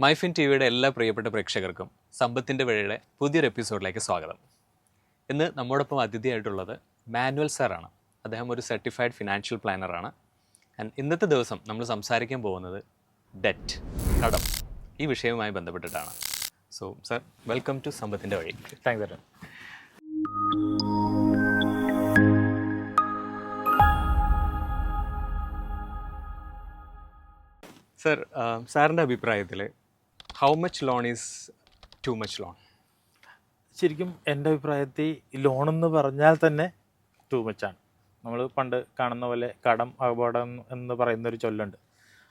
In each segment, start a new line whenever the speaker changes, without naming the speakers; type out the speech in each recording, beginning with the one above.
MyFin T വിയുടെ എല്ലാ പ്രിയപ്പെട്ട പ്രേക്ഷകർക്കും സമ്പത്തിന്റെ വഴിയുടെ പുതിയൊരു എപ്പിസോഡിലേക്ക് സ്വാഗതം. ഇന്ന് നമ്മോടൊപ്പം അതിഥിയായിട്ടുള്ളത് മാനുവൽ സാറാണ്. അദ്ദേഹം ഒരു സർട്ടിഫൈഡ് ഫിനാൻഷ്യൽ പ്ലാനറാണ് ആൻഡ് ഇന്നത്തെ ദിവസം നമ്മൾ സംസാരിക്കാൻ പോകുന്നത് ഡെറ്റ് കടം ഈ വിഷയവുമായി ബന്ധപ്പെട്ടിട്ടാണ്. സോ സർ വെൽക്കം ടു സമ്പത്തിന്റെ വഴി.
താങ്ക് യു
സർ സാറിന്റെ അഭിപ്രായത്തിൽ how much loan is too much loan
ശരിക്കും എന്റെ അഭിപ്രായത്തിൽ ലോൺ എന്ന് പറഞ്ഞാൽ തന്നെ ടു മച്ചാണ് നമ്മൾ പണ്ട് കാണുന്ന പോലെ കടം അപകടം എന്ന് പറയുന്ന ഒരു ചൊല്ലുണ്ട്.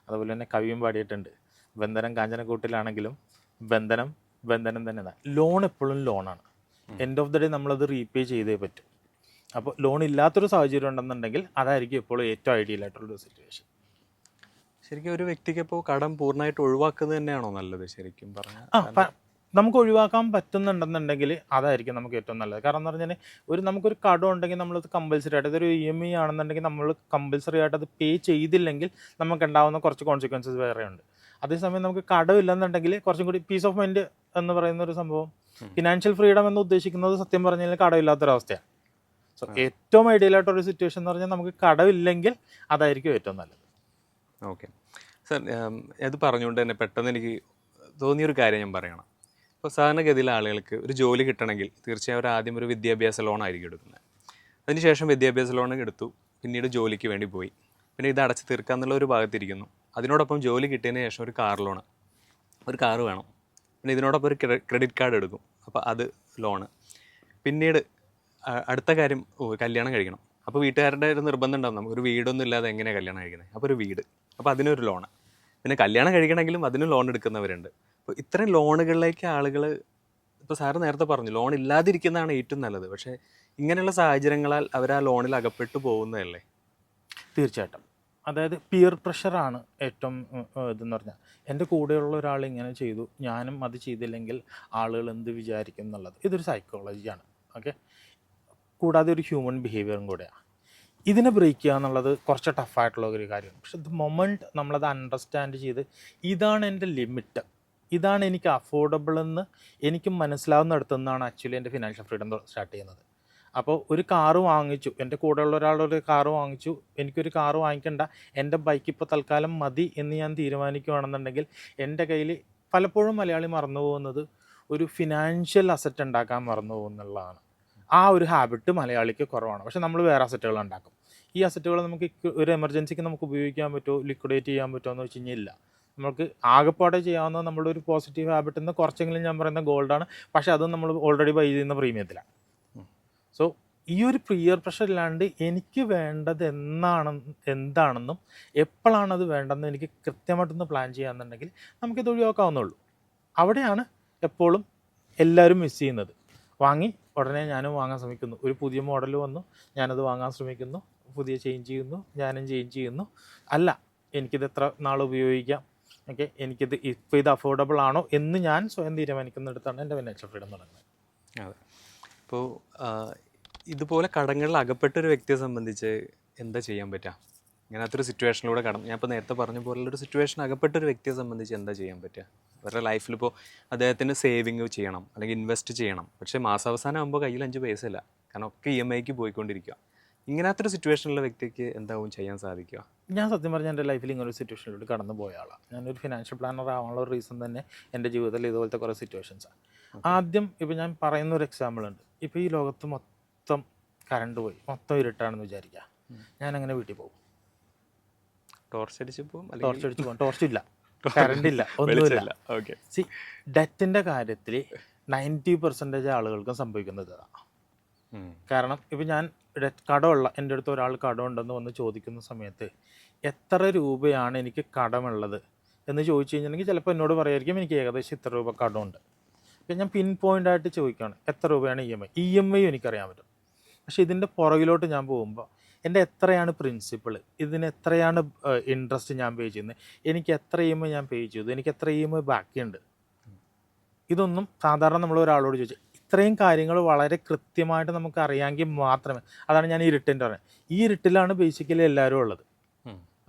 അതുപോലെ തന്നെ കവിയും പാടിയിട്ടുണ്ട്. ബന്ധനം കാഞ്ചനക്കൂട്ടിലാണെങ്കിലും ബന്ധനം ബന്ധനം തന്നെ ലോൺ എപ്പോഴും ലോണാണ് എൻഡ് ഓഫ് ദ ഡേ നമ്മളത് റീപേ ചെയ്തേ പറ്റും. അപ്പോൾ ലോൺ ഇല്ലാത്തൊരു സാഹചര്യം ഉണ്ടെന്നുണ്ടെങ്കിൽ അതായിരിക്കും എപ്പോഴും ഏറ്റവും ഐഡിയൽ ആയിട്ടുള്ളൊരു സിറ്റുവേഷൻ
ശരിക്കും ഒരു വ്യക്തിക്ക് ഇപ്പോൾ കടം പൂർണമായിട്ട് ഒഴിവാക്കുന്നത് തന്നെയാണോ നല്ലത് ശരിക്കും പറഞ്ഞാൽ
നമുക്ക് ഒഴിവാക്കാൻ പറ്റുന്നുണ്ടെന്നുണ്ടെങ്കിൽ അതായിരിക്കും നമുക്ക് ഏറ്റവും നല്ലത്. കാരണം എന്ന് പറഞ്ഞാൽ ഒരു നമുക്കൊരു കടം ഉണ്ടെങ്കിൽ നമ്മളത് കമ്പൽസറി ആയിട്ട് അതൊരു ഇ എം ഐ ആണെന്നുണ്ടെങ്കിൽ നമ്മൾ കമ്പൽസറി ആയിട്ട് അത് പേ ചെയ്തില്ലെങ്കിൽ നമുക്ക് ഉണ്ടാവുന്ന കുറച്ച് കോൺസിക്വൻസസ് വേറെ ഉണ്ട് അതേസമയം നമുക്ക് കടം ഇല്ലെന്നുണ്ടെങ്കിൽ കുറച്ചും കൂടി പീസ് ഓഫ് മൈൻഡ് എന്ന് പറയുന്ന ഒരു സംഭവം ഫിനാൻഷ്യൽ ഫ്രീഡം എന്ന് ഉദ്ദേശിക്കുന്നത് സത്യം പറഞ്ഞു കഴിഞ്ഞാൽ കടമില്ലാത്തൊരവസ്ഥയാണ്. സോ ഏറ്റവും ഐഡിയൽ ആയിട്ടൊരു സിറ്റുവേഷൻ എന്ന് പറഞ്ഞാൽ നമുക്ക് കടമില്ലെങ്കിൽ അതായിരിക്കും ഏറ്റവും നല്ലത്.
ഓക്കെ. സർ അത് പറഞ്ഞുകൊണ്ട് തന്നെ പെട്ടെന്ന് എനിക്ക് തോന്നിയൊരു കാര്യം ഞാൻ പറയണം. ഇപ്പോൾ സാധാരണഗതിയിലെ ആളുകൾക്ക് ഒരു ജോലി കിട്ടണമെങ്കിൽ തീർച്ചയായും അവർ ആദ്യം ഒരു വിദ്യാഭ്യാസ ലോൺ ആയിരിക്കും എടുക്കുന്നത്. അതിനുശേഷം വിദ്യാഭ്യാസ ലോൺ എടുത്തു പിന്നീട് ജോലിക്ക് വേണ്ടി പോയി. പിന്നെ ഇത് അടച്ചു തീർക്കുക എന്നുള്ള ഒരു ഭാഗത്തിരിക്കുന്നു. അതിനോടൊപ്പം ജോലി കിട്ടിയതിന് ശേഷം ഒരു കാർ ലോണ് ഒരു കാറ് വേണം. പിന്നെ ഇതിനോടൊപ്പം ഒരു ക്രെഡിറ്റ് കാർഡ് എടുക്കും. അപ്പോൾ അത് ലോണ് പിന്നീട് അടുത്ത കാര്യം കല്യാണം കഴിക്കണം. അപ്പോൾ വീട്ടുകാരുടെ ഒരു നിർബന്ധം ഉണ്ടാവും. നമുക്ക് ഒരു വീടൊന്നും ഇല്ലാതെ എങ്ങനെയാണ് കല്യാണം കഴിക്കുന്നത്? അപ്പോൾ ഒരു വീട്. അപ്പോൾ അതിനൊരു ലോണ് പിന്നെ കല്യാണം കഴിക്കണമെങ്കിലും അതിനും ലോൺ എടുക്കുന്നവരുണ്ട്. അപ്പോൾ ഇത്രയും ലോണുകളിലേക്ക് ആളുകൾ ഇപ്പോൾ സാറ് നേരത്തെ പറഞ്ഞു ലോൺ ഇല്ലാതിരിക്കുന്നതാണ് ഏറ്റവും നല്ലത്. പക്ഷേ ഇങ്ങനെയുള്ള സാഹചര്യങ്ങളാൽ അവർ ആ ലോണിൽ അകപ്പെട്ടു പോകുന്നതല്ലേ?
തീർച്ചയായിട്ടും. അതായത് പിയർ പ്രഷറാണ് ഏറ്റവും ഇതെന്ന് പറഞ്ഞാൽ. എന്റെ കൂടെയുള്ള ഒരാൾ ഇങ്ങനെ ചെയ്തു ഞാനും അത് ചെയ്തില്ലെങ്കിൽ ആളുകൾ എന്ത് വിചാരിക്കും എന്നുള്ളത്. ഇതൊരു സൈക്കോളജിയാണ് ഓക്കെ കൂടാതെ ഒരു ഹ്യൂമൻ ബിഹേവിയറും കൂടെയാണ് ഇതിനെ ബ്രേക്ക് ചെയ്യുക എന്നുള്ളത് കുറച്ച് ടഫായിട്ടുള്ള ഒരു കാര്യമാണ്. പക്ഷെ ദ മൊമെന്റ് നമ്മളത് അണ്ടർസ്റ്റാൻഡ് ചെയ്ത് ഇതാണ് എന്റെ ലിമിറ്റ് ഇതാണ് എനിക്ക് അഫോർഡബിൾ എന്ന് എനിക്ക് മനസ്സിലാവുന്നിടത്തു നിന്നാണ് ആക്ച്വലി എന്റെ ഫിനാൻഷ്യൽ ഫ്രീഡം സ്റ്റാർട്ട് ചെയ്യുന്നത്. അപ്പോൾ ഒരു കാറ് വാങ്ങിച്ചു എന്റെ കൂടെയുള്ള ഒരാളൊരു കാറ് വാങ്ങിച്ചു എനിക്കൊരു കാറ് വാങ്ങിക്കണ്ട എന്റെ ബൈക്ക് ഇപ്പോൾ തൽക്കാലം മതി എന്ന് ഞാൻ തീരുമാനിക്കുകയാണെന്നുണ്ടെങ്കിൽ എന്റെ കയ്യിൽ പലപ്പോഴും മലയാളി മറന്നു പോകുന്നത് ഒരു ഫിനാൻഷ്യൽ അസറ്റ് ഉണ്ടാക്കാൻ മറന്നു പോകുന്നുള്ളതാണ് ആ ഒരു ഹാബിറ്റ് മലയാളിക്ക് കുറവാണ്. പക്ഷേ നമ്മൾ വേറെ അസറ്റുകൾ ഉണ്ടാക്കും. ഈ അസറ്റുകൾ നമുക്ക് ഒരു എമർജൻസിക്ക് നമുക്ക് ഉപയോഗിക്കാൻ പറ്റുമോ? ലിക്വിഡേറ്റ് ചെയ്യാൻ പറ്റുമോ എന്ന് വെച്ച് കഴിഞ്ഞാൽ ഇല്ല. നമുക്ക് ആകെപ്പാടെ ചെയ്യാവുന്ന നമ്മുടെ ഒരു പോസിറ്റീവ് ഹാബിറ്റ് എന്ന് കുറച്ചെങ്കിലും ഞാൻ പറയുന്ന ഗോൾഡാണ് പക്ഷെ അതും നമ്മൾ ഓൾറെഡി ബൈ ചെയ്യുന്ന പ്രീമിയത്തിലാണ് സോ ഈ ഒരു പ്രിയർ പ്രഷർ ഇല്ലാണ്ട് എനിക്ക് വേണ്ടത് എന്നാണ് എന്താണെന്നും എപ്പോഴാണ് അത് വേണ്ടതെന്ന് എനിക്ക് കൃത്യമായിട്ടൊന്ന് പ്ലാൻ ചെയ്യാന്നുണ്ടെങ്കിൽ നമുക്കിത് ഒഴിവാക്കാവുന്നുള്ളൂ അവിടെയാണ് എപ്പോഴും എല്ലാവരും മിസ് ചെയ്യുന്നത്. വാങ്ങി ഉടനെ ഞാനും വാങ്ങാൻ ശ്രമിക്കുന്നു. ഒരു പുതിയ മോഡൽ വന്നു ഞാനത് വാങ്ങാൻ ശ്രമിക്കുന്നു പുതിയ ചേഞ്ച് ചെയ്യുന്നു ഞാനും ചേഞ്ച് ചെയ്യുന്നു. അല്ല എനിക്കിത് എത്ര നാൾ ഉപയോഗിക്കാം? ഓക്കെ എനിക്കിത് ഇപ്പോൾ ഇത് അഫോർഡബിൾ ആണോ എന്ന് ഞാൻ സ്വയം തീരുമാനിക്കുന്നിടത്താണ് എന്റെ ഫിനാൻഷ്യൽ ഫ്രീഡം തുടങ്ങുന്നത്
അതെ. ഇപ്പോൾ ഇതുപോലെ കടങ്ങളിൽ അകപ്പെട്ട ഒരു വ്യക്തിയെ സംബന്ധിച്ച് എന്താ ചെയ്യാൻ പറ്റുക ഇങ്ങനത്തെ ഒരു സിറ്റുവേഷനിലൂടെ കടന്നു ഞാൻ ഇപ്പോൾ നേരത്തെ പറഞ്ഞ പോലുള്ള ഒരു സിറ്റുവേഷൻ അകപ്പെട്ട ഒരു വ്യക്തിയെ സംബന്ധിച്ച് എന്താ ചെയ്യാൻ പറ്റുക അവരുടെ ലൈഫിൽ ഇപ്പോൾ അദ്ദേഹത്തിന് സേവിങ് ചെയ്യണം അല്ലെങ്കിൽ ഇൻവെസ്റ്റ് ചെയ്യണം. പക്ഷേ മാസാവസാനം ആകുമ്പോൾ കയ്യിൽ അഞ്ച് പൈസ ഇല്ല. കാരണം ഒക്കെ ഇ എം ഐക്ക് പോയിക്കൊണ്ടിരിക്കുക ഇങ്ങനത്തെ ഒരു സിറ്റുവേഷനിലുള്ള വ്യക്തിക്ക് എന്താവും ചെയ്യാൻ സാധിക്കുക?
ഞാൻ സത്യം പറഞ്ഞാൽ എന്റെ ലൈഫിൽ ഇങ്ങനെ ഒരു സിറ്റുവേഷനിലൂടെ കടന്നു പോയ ആളാണ് ഞാനൊരു ഫിനാൻഷ്യൽ പ്ലാനർ ആവാനുള്ള ഒരു റീസൺ തന്നെ എന്റെ ജീവിതത്തിൽ ഇതുപോലത്തെ കുറേ സിറ്റുവേഷൻസാണ് ആദ്യം ഇപ്പോൾ ഞാൻ പറയുന്ന ഒരു എക്സാമ്പിൾ ഉണ്ട്. ഇപ്പോൾ ഈ ലോകത്ത് മൊത്തം കറണ്ട് പോയി. മൊത്തം ഇരുട്ടാണെന്ന് വിചാരിക്കുക. ഞാൻ അങ്ങനെ വീട്ടിൽ പോകും.
ടോർച്ച് അടിച്ച് പോകും
ടോർച്ച് അടിച്ച് പോകും. ടോർച്ച് ഇല്ല. കറണ്ട് ഇല്ല. ഒന്നുമില്ല. സി ഡെറ്റിന്റെ കാര്യത്തിൽ നയന്റി പെർസെന്റേജ് ആളുകൾക്കും സംഭവിക്കുന്നത് ഇതാണ് കാരണം ഇപ്പം ഞാൻ കടമുള്ള എന്റെ അടുത്ത് ഒരാൾ കടമുണ്ടെന്ന് വന്ന് ചോദിക്കുന്ന സമയത്ത് എത്ര രൂപയാണ് എനിക്ക് കടമുള്ളത്? എന്ന് ചോദിച്ചു കഴിഞ്ഞിട്ടുണ്ടെങ്കിൽ ചിലപ്പോൾ എന്നോട് പറയായിരിക്കും എനിക്ക് ഏകദേശം ഇത്ര രൂപ കടമുണ്ട്. അപ്പം ഞാൻ പിൻ പോയിന്റ് ആയിട്ട് ചോദിക്കുകയാണ് എത്ര രൂപയാണ് E M I? E M I എനിക്കറിയാൻ പറ്റും. പക്ഷേ ഇതിന്റെ പുറകിലോട്ട് ഞാൻ പോകുമ്പോൾ എന്റെ എത്രയാണ് പ്രിൻസിപ്പിൾ ഇതിന് എത്രയാണ് ഇൻട്രസ്റ്റ് ഞാൻ പേ ചെയ്യുന്നത്? എനിക്ക് എത്ര ഇ എം ഐ ഞാൻ പേ ചെയ്തു? എനിക്ക് എത്ര ഇ എം ഐ ബാക്കിയുണ്ട്? ഇതൊന്നും സാധാരണ നമ്മൾ ഒരാളോട് ചോദിച്ചു ഇത്രയും കാര്യങ്ങൾ വളരെ കൃത്യമായിട്ട് നമുക്ക് അറിയാമെങ്കിൽ മാത്രമേ അതാണ് ഞാൻ ഈ ഇരുട്ടിന്റെ പറയുന്നത്. ഈ ഇരുട്ടിലാണ് ബേസിക്കലി എല്ലാവരും ഉള്ളത്.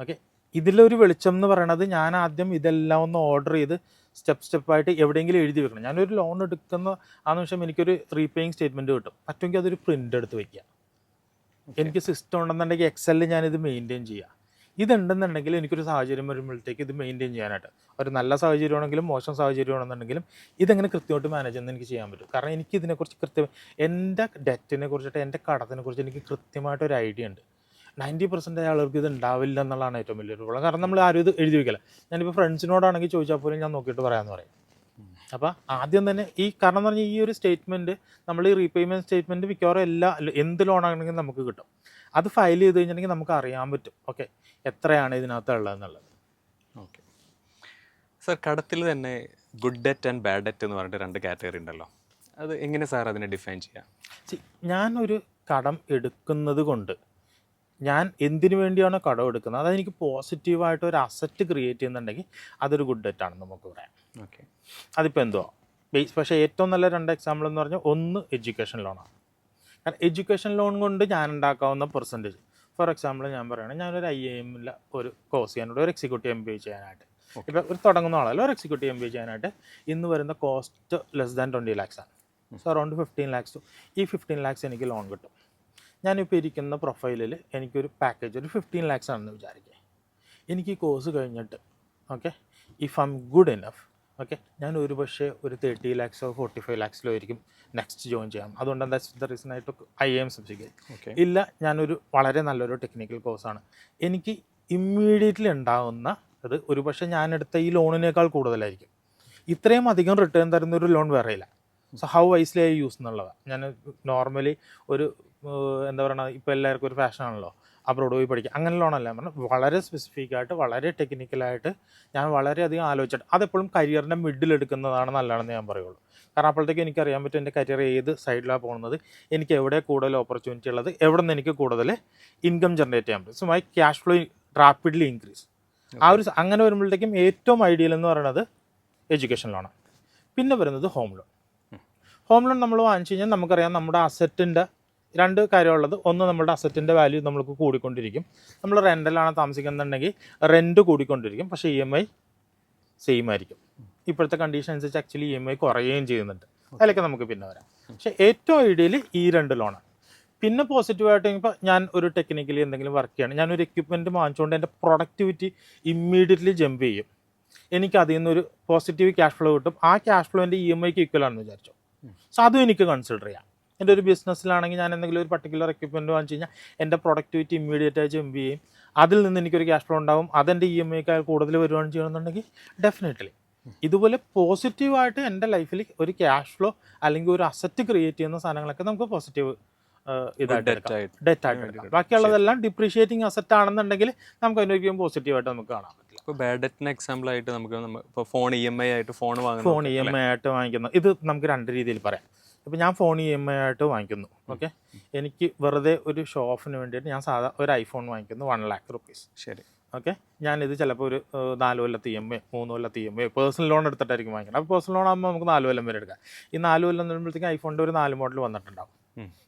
ഓക്കെ ഇതിലൊരു വെളിച്ചം എന്ന് പറയണത് ഞാൻ ആദ്യം ഇതെല്ലാം ഒന്ന് ഓർഡർ ചെയ്ത് സ്റ്റെപ്പ് സ്റ്റെപ്പായിട്ട് എവിടെയെങ്കിലും എഴുതി വെക്കണം. ഞാനൊരു ലോൺ എടുക്കുന്ന ആ നിമിഷം എനിക്കൊരു റീപേയിങ് സ്റ്റേറ്റ്മെന്റ് കിട്ടും. പറ്റുമെങ്കിൽ അതൊരു പ്രിന്റ് എടുത്ത് വയ്ക്കുക എനിക്ക് സിസ്റ്റം ഉണ്ടെന്നുണ്ടെങ്കിൽ എക്സലിൽ ഞാനിത് മെയിന്റെയിൻ ചെയ്യാം. ഇതുണ്ടെന്നുണ്ടെങ്കിൽ എനിക്കൊരു സാഹചര്യം വരുമ്പോഴത്തേക്ക് ഇത് മെയിന്റെയിൻ ചെയ്യാനായിട്ട്. ഒരു നല്ല സാഹചര്യമാണെങ്കിലും മോശം സാഹചര്യമാണെന്നുണ്ടെങ്കിലും ഇതെങ്ങനെ കൃത്യമായിട്ട് മാനേജ് ചെയ്യുന്നത് എനിക്ക് ചെയ്യാൻ പറ്റും. കാരണം എനിക്ക് ഇതിനെക്കുറിച്ച് കൃത്യം എന്റെ ഡെറ്റിനെ കുറിച്ചിട്ട് എന്റെ കടത്തിനെ കുറിച്ച് എനിക്ക് കൃത്യമായിട്ടൊരു ഐഡിയ ഉണ്ട്. നയന്റി പെർസെന്റ് ആളുകൾക്ക് ഇത് ഉണ്ടാവില്ല എന്നുള്ളതാണ് ഏറ്റവും വലിയൊരു പ്രോബ്ലം കാരണം നമ്മൾ ആരും ഇത് എഴുതി വയ്ക്കില്ല ഞാനിപ്പോൾ ഫ്രണ്ട്സിനോടാണെങ്കിൽ ചോദിച്ചാൽ പോലും ഞാൻ നോക്കിയിട്ട് പറയാമെന്ന് പറയും. അപ്പോൾ ആദ്യം തന്നെ ഈ കാരണം എന്ന് പറഞ്ഞാൽ ഈ ഒരു സ്റ്റേറ്റ്മെന്റ് നമ്മൾ ഈ റീപേയ്മെന്റ് സ്റ്റേറ്റ്മെന്റ് മിക്കവാറും എല്ലാ എന്ത് ലോണാണെങ്കിലും നമുക്ക് കിട്ടും. അത് ഫയൽ ചെയ്ത് കഴിഞ്ഞിട്ടുണ്ടെങ്കിൽ നമുക്ക് അറിയാൻ പറ്റും. ഓക്കെ എത്രയാണ് ഇതിനകത്ത് ഉള്ളതെന്നുള്ളത്.
ഓക്കെ സർ കടത്തിൽ തന്നെ good debt and bad debt എന്ന് പറഞ്ഞിട്ട് രണ്ട് കാറ്റഗറി ഉണ്ടല്ലോ. അത് എങ്ങനെ സാർ അതിനെ ഡിഫൈൻ ചെയ്യാം?
ഞാനൊരു കടം എടുക്കുന്നത് കൊണ്ട് ഞാൻ എന്തിനു വേണ്ടിയാണോ കടം എടുക്കുന്നത്? അതെനിക്ക് പോസിറ്റീവായിട്ട് ഒരു അസറ്റ് ക്രിയേറ്റ് ചെയ്യുന്നുണ്ടെങ്കിൽ അതൊരു ഗുഡ് ഡെറ്റ് ആണെന്ന് നമുക്ക് പറയാം.
ഓക്കെ
അതിപ്പോൾ എന്തോ ബേസ് പക്ഷേ ഏറ്റവും നല്ല രണ്ട് എക്സാമ്പിൾ എന്ന് പറഞ്ഞാൽ ഒന്ന് എഡ്യൂക്കേഷൻ ലോണാണ് കാരണം എഡ്യൂക്കേഷൻ ലോൺ കൊണ്ട് ഞാൻ ഉണ്ടാക്കാവുന്ന പെർസെന്റേജ് ഫോർ എക്സാമ്പിൾ ഞാൻ പറയുകയാണെങ്കിൽ ഞാനൊരു ഐ എമ്മിൽ ഒരു കോഴ്സ് ചെയ്യാനായിട്ട് ഒരു എക്സിക്യൂട്ടീവ് എം ബി എ ചെയ്യാനായിട്ട്. ഇപ്പോൾ ഒരു തുടങ്ങുന്ന ആളല്ല ഒരു എക്സിക്യൂട്ടീവ് എം ബി എ ചെയ്യാനായിട്ട് ഇന്ന് വരുന്ന cost less than twenty lakhs ആണ്. സോ അറൗണ്ട് ഫിഫ്റ്റീൻ ലാക്സ് ഈ ഫിഫ്റ്റീൻ ലാക്സ് എനിക്ക് ലോൺ കിട്ടും. ഞാനിപ്പോൾ ഇരിക്കുന്ന പ്രൊഫൈലിൽ എനിക്കൊരു പാക്കേജ് ഒരു ഫിഫ്റ്റീൻ ലാക്സ് ആണെന്ന് വിചാരിക്കുക എനിക്ക് ഈ കോഴ്സ് കഴിഞ്ഞിട്ട് okay if I'm good enough okay ഞാൻ ഒരു പക്ഷേ ഒരു തേർട്ടി ലാക്സോ ഫോർട്ടി ഫൈവ് ലാക്സിലോ ആയിരിക്കും നെക്സ്റ്റ് ജോയിൻ ചെയ്യാം. അതുകൊണ്ട് എന്താ ദ റീസൺ ആയിട്ട് ഐ എം സബ്ജിക്കും
ഓക്കെ
ഇല്ല ഞാനൊരു വളരെ നല്ലൊരു ടെക്നിക്കൽ കോഴ്സാണ് എനിക്ക് ഇമ്മീഡിയറ്റ്ലി ഉണ്ടാകുന്ന അത് ഒരു പക്ഷേ ഞാൻ എടുത്ത ഈ ലോണിനേക്കാൾ കൂടുതലായിരിക്കും. ഇത്രയും അധികം റിട്ടേൺ തരുന്ന ഒരു ലോൺ വേറെ ഇല്ല. So how wisely I use എന്നുള്ളതാണ് ഞാൻ നോർമലി ഒരു എന്താ പറയുക ഇപ്പോൾ എല്ലാവർക്കും ഒരു ഫാഷനാണല്ലോ അബ്രോഡ് പോയി പഠിക്കുക അങ്ങനെ ലോണല്ല പറഞ്ഞു വളരെ സ്പെസിഫിക് ആയിട്ട് വളരെ ടെക്നിക്കലായിട്ട് ഞാൻ വളരെയധികം ആലോചിച്ചിട്ട് അതെപ്പോഴും കരിയറിന്റെ മിഡിൽ എടുക്കുന്നതാണ് നല്ലതാണെന്ന് ഞാൻ പറയുള്ളൂ. കാരണം അപ്പോഴത്തേക്ക് എനിക്ക് അറിയാൻ പറ്റും എന്റെ കരിയർ ഏത് സൈഡിലാണ് പോകുന്നത് എനിക്ക് എവിടെ കൂടുതൽ ഓപ്പർച്യൂണിറ്റി ഉള്ളത് എവിടെ നിന്ന് എനിക്ക് കൂടുതൽ ഇൻകം ജനറേറ്റ് ചെയ്യാൻ പറ്റും. So my cash flow rapidly increase ആ ഒരു അങ്ങനെ വരുമ്പോഴത്തേക്കും ഏറ്റവും ഐഡിയൽ എന്ന് പറയുന്നത് എഡ്യൂക്കേഷൻ ലോണാണ് പിന്നെ വരുന്നത് ഹോം ലോൺ ഹോം ലോൺ നമ്മൾ വാങ്ങിച്ചു കഴിഞ്ഞാൽ നമുക്കറിയാം നമ്മുടെ അസറ്റിന്റെ രണ്ട് കാര്യമുള്ളത്. ഒന്ന് നമ്മുടെ അസറ്റിന്റെ വാല്യൂ നമ്മൾക്ക് കൂടിക്കൊണ്ടിരിക്കും. നമ്മൾ റെന്റലാണ് താമസിക്കുന്നുണ്ടെങ്കിൽ റെന്റ് കൂടിക്കൊണ്ടിരിക്കും. പക്ഷേ ഇ എം ഐ സെയിം ആയിരിക്കും. ഇപ്പോഴത്തെ കണ്ടീഷൻ അനുസരിച്ച് ആക്ച്വലി ഇ എം ഐ കുറയുകയും ചെയ്യുന്നുണ്ട്. അതിലൊക്കെ നമുക്ക് പിന്നെ വരാം. പക്ഷേ ഏറ്റവും ഐഡിയൽ ഈ രണ്ട് ലോണാണ് പിന്നെ പോസിറ്റീവായിട്ട് ഇപ്പോൾ ഞാൻ ഒരു ടെക്നിക്കലി എന്തെങ്കിലും വർക്ക് ചെയ്യണം. ഞാനൊരു എക്യുപ്മെന്റ് വാങ്ങിച്ചുകൊണ്ട് എന്റെ പ്രൊഡക്ടിവിറ്റി ഇമ്മീഡിയറ്റ്ലി ജമ്പ് ചെയ്യും. എനിക്ക് അതിൽ നിന്നൊരു പോസിറ്റീവ് ക്യാഷ് ഫ്ലോ കിട്ടും. ആ ക്യാഷ് ഫ്ലോ എന്റെ ഇ എം ഐക്ക് ഈക്വൽ ആണെന്ന് വിചാരിച്ചു. സോ അതും എനിക്ക് കൺസിഡർ ചെയ്യാം. എന്റെ ഒരു ബിസിനസ്സിലാണെങ്കിൽ ഞാൻ എന്തെങ്കിലും ഒരു പർട്ടിക്കുലർ എക്യുപ്മെന്റ് വാങ്ങിച്ചു കഴിഞ്ഞാൽ എന്റെ പ്രൊഡക്ടിവിറ്റി ഇമ്മീഡിയറ്റ് ആയി ജമ്പ് ചെയ്യും. അതിൽ നിന്ന് എനിക്കൊരു ക്യാഷ് ഫ്ലോ ഉണ്ടാവും. അതെന്റെ ഇ എം ഐക്കാൾ കൂടുതൽ വരുവാണ് ചെയ്യണമെന്നുണ്ടെങ്കിൽ ഡെഫിനറ്റ്ലി ഇതുപോലെ പോസിറ്റീവായിട്ട് എന്റെ ലൈഫിൽ ഒരു ക്യാഷ് ഫ്ലോ അല്ലെങ്കിൽ ഒരു അസറ്റ് ക്രിയേറ്റ് ചെയ്യുന്ന സാധനങ്ങളൊക്കെ നമുക്ക് പോസിറ്റീവ് ഇതായിട്ട്
ഡെറ്റ് ആയിട്ട്.
ആയിട്ട് ബാക്കിയുള്ളതെല്ലാം ഡിപ്രീഷിയേറ്റിംഗ് അസറ്റ് ആണെന്നുണ്ടെങ്കിൽ നമുക്ക് അതിനൊരിക്കലും പോസിറ്റീവായിട്ട് നമുക്ക് കാണാൻ പറ്റില്ല.
ഇപ്പോൾ ബാഡ് ഡെറ്റിന് എക്സാമ്പിൾ ആയിട്ട് നമുക്ക് ഇപ്പോൾ ഫോൺ ഇ എം ഐ ആയിട്ട് ഫോൺ വാങ്ങുന്നത്
ഫോൺ ഇ എം ഐ ആയിട്ട് വാങ്ങിക്കുന്നത് ഇത് നമുക്ക് രണ്ട് രീതിയിൽ പറയാം. ഇപ്പം ഞാൻ ഫോൺ ഇ എം ഐ ആയിട്ട് വാങ്ങിക്കുന്നു ഓക്കെ? എനിക്ക് വെറുതെ ഒരു ഷോ ഓഫിന് വേണ്ടിയിട്ട് ഞാൻ സാധാ ഒരു ഐഫോൺ വാങ്ങിക്കുന്നു വൺ ലാക്ക് റുപ്പീസ്.
ശരി.
ഓക്കെ? ഞാനിത് ചിലപ്പോൾ ഒരു നാല് കൊല്ലത്ത് ഇ എം എ മൂന്ന് കൊല്ലത്ത് E M A personal loan എടുത്തിട്ടായിരിക്കും വാങ്ങിക്കുന്നത് അപ്പോൾ പേഴ്സണൽ ലോൺ ആകുമ്പോൾ നമുക്ക് നാല് കൊല്ലം വരെ എടുക്കാം. ഈ നാല് കൊല്ലം എന്ന് പറയുമ്പോഴത്തേക്കും ഐഫോണിന്റെ ഒരു നാല് മോഡൽ വന്നിട്ടുണ്ടാവും.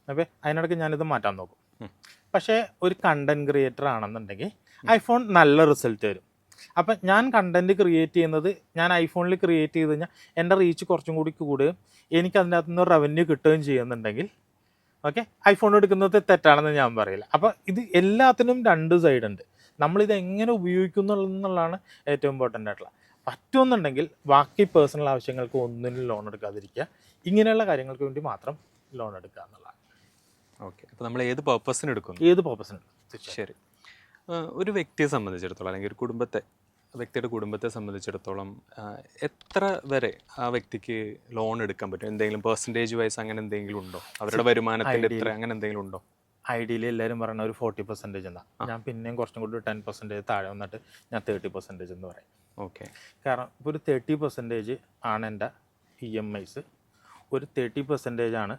അപ്പോൾ അതിനിടയ്ക്ക് ഞാനിത് മാറ്റാൻ നോക്കും. പക്ഷേ ഒരു കണ്ടന്റ് ക്രിയേറ്റർ ആണെന്നുണ്ടെങ്കിൽ ഐഫോൺ നല്ല റിസൾട്ട് തരും അപ്പം ഞാൻ കണ്ടന്റ് ക്രിയേറ്റ് ചെയ്യുന്നത് ഞാൻ ഐഫോണിൽ ക്രിയേറ്റ് ചെയ്ത് കഴിഞ്ഞാൽ എന്റെ റീച്ച് കുറച്ചും കൂടി കൂടുകയും എനിക്ക് അതിന്റെ അകത്ത് നിന്ന് റവന്യൂ കിട്ടുകയും ചെയ്യുന്നുണ്ടെങ്കിൽ ഓക്കെ ഐഫോൺ എടുക്കുന്നത് തെറ്റാണെന്ന് ഞാൻ പറയില്ല. അപ്പോൾ ഇത് എല്ലാത്തിനും രണ്ട് സൈഡ് ഉണ്ട്. നമ്മളിത് എങ്ങനെ ഉപയോഗിക്കുന്നു എന്നുള്ളതാണ് ഏറ്റവും ഇമ്പോർട്ടന്റ് ആയിട്ടുള്ള പറ്റുമെന്നുണ്ടെങ്കിൽ ബാക്കി പേഴ്സണൽ ആവശ്യങ്ങൾക്ക് ഒന്നിനും ലോൺ എടുക്കാതിരിക്കുക. ഇങ്ങനെയുള്ള കാര്യങ്ങൾക്ക് വേണ്ടി മാത്രം ലോൺ എടുക്കുക എന്നുള്ളതാണ്.
ഓക്കെ അപ്പോൾ നമ്മൾ ഏത് പർപ്പസിന് എടുക്കുന്നു?
ഏത് പർപ്പസിന്
ശരി. ഒരു വ്യക്തിയെ സംബന്ധിച്ചിടത്തോളം അല്ലെങ്കിൽ ഒരു കുടുംബത്തെ വ്യക്തിയുടെ കുടുംബത്തെ സംബന്ധിച്ചിടത്തോളം എത്ര വരെ ആ വ്യക്തിക്ക് ലോൺ എടുക്കാൻ പറ്റും? എന്തെങ്കിലും പെർസെന്റേജ് വൈസ് അങ്ങനെ എന്തെങ്കിലും ഉണ്ടോ? അവരുടെ വരുമാനത്തിന്റെ എത്ര അങ്ങനെ എന്തെങ്കിലും ഉണ്ടോ?
ഐഡിയലി എല്ലാവരും പറയുന്ന ഒരു ഫോർട്ടി പെർസെന്റേജ് എന്നാ. ഞാൻ പിന്നെയും കുറച്ചും കൂടി ടെൻ പെർസെന്റേജ് താഴെ വന്നിട്ട് ഞാൻ തേർട്ടി പെർസെന്റേജ് എന്ന് പറയും.
ഓക്കെ
കാരണം ഇപ്പോൾ ഒരു തേർട്ടി പെർസെന്റേജ് ആണ് എന്റെ ഇ എം ഐസ് ഒരു തേർട്ടി പെർസെന്റേജ് ആണ്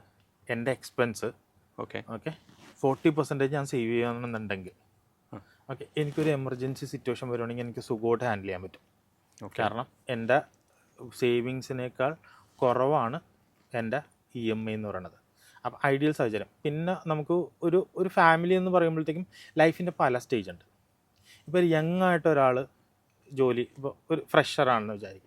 എന്റെ expense
okay
okay forty percentage ഞാൻ സേവ് ചെയ്യണമെന്നുണ്ടെങ്കിൽ. ഓക്കെ എനിക്കൊരു എമർജൻസി സിറ്റുവേഷൻ വരുവാണെങ്കിൽ എനിക്ക് സുഖമായിട്ട് ഹാൻഡിൽ ചെയ്യാൻ പറ്റും. കാരണം എന്റെ സേവിങ്സിനേക്കാൾ കുറവാണ് എന്റെ ഇ എം ഐ എന്ന് പറയുന്നത്. അപ്പം ഐഡിയൽ സാഹചര്യം. പിന്നെ നമുക്ക് ഒരു ഒരു ഫാമിലി എന്ന് പറയുമ്പോഴത്തേക്കും ലൈഫിന്റെ പല സ്റ്റേജ് ഉണ്ട് ഇപ്പോൾ ഒരു യങ് ആയിട്ട് ഒരാൾ ജോലി ഇപ്പോൾ ഒരു ഫ്രഷറാണെന്ന് വിചാരിക്കും.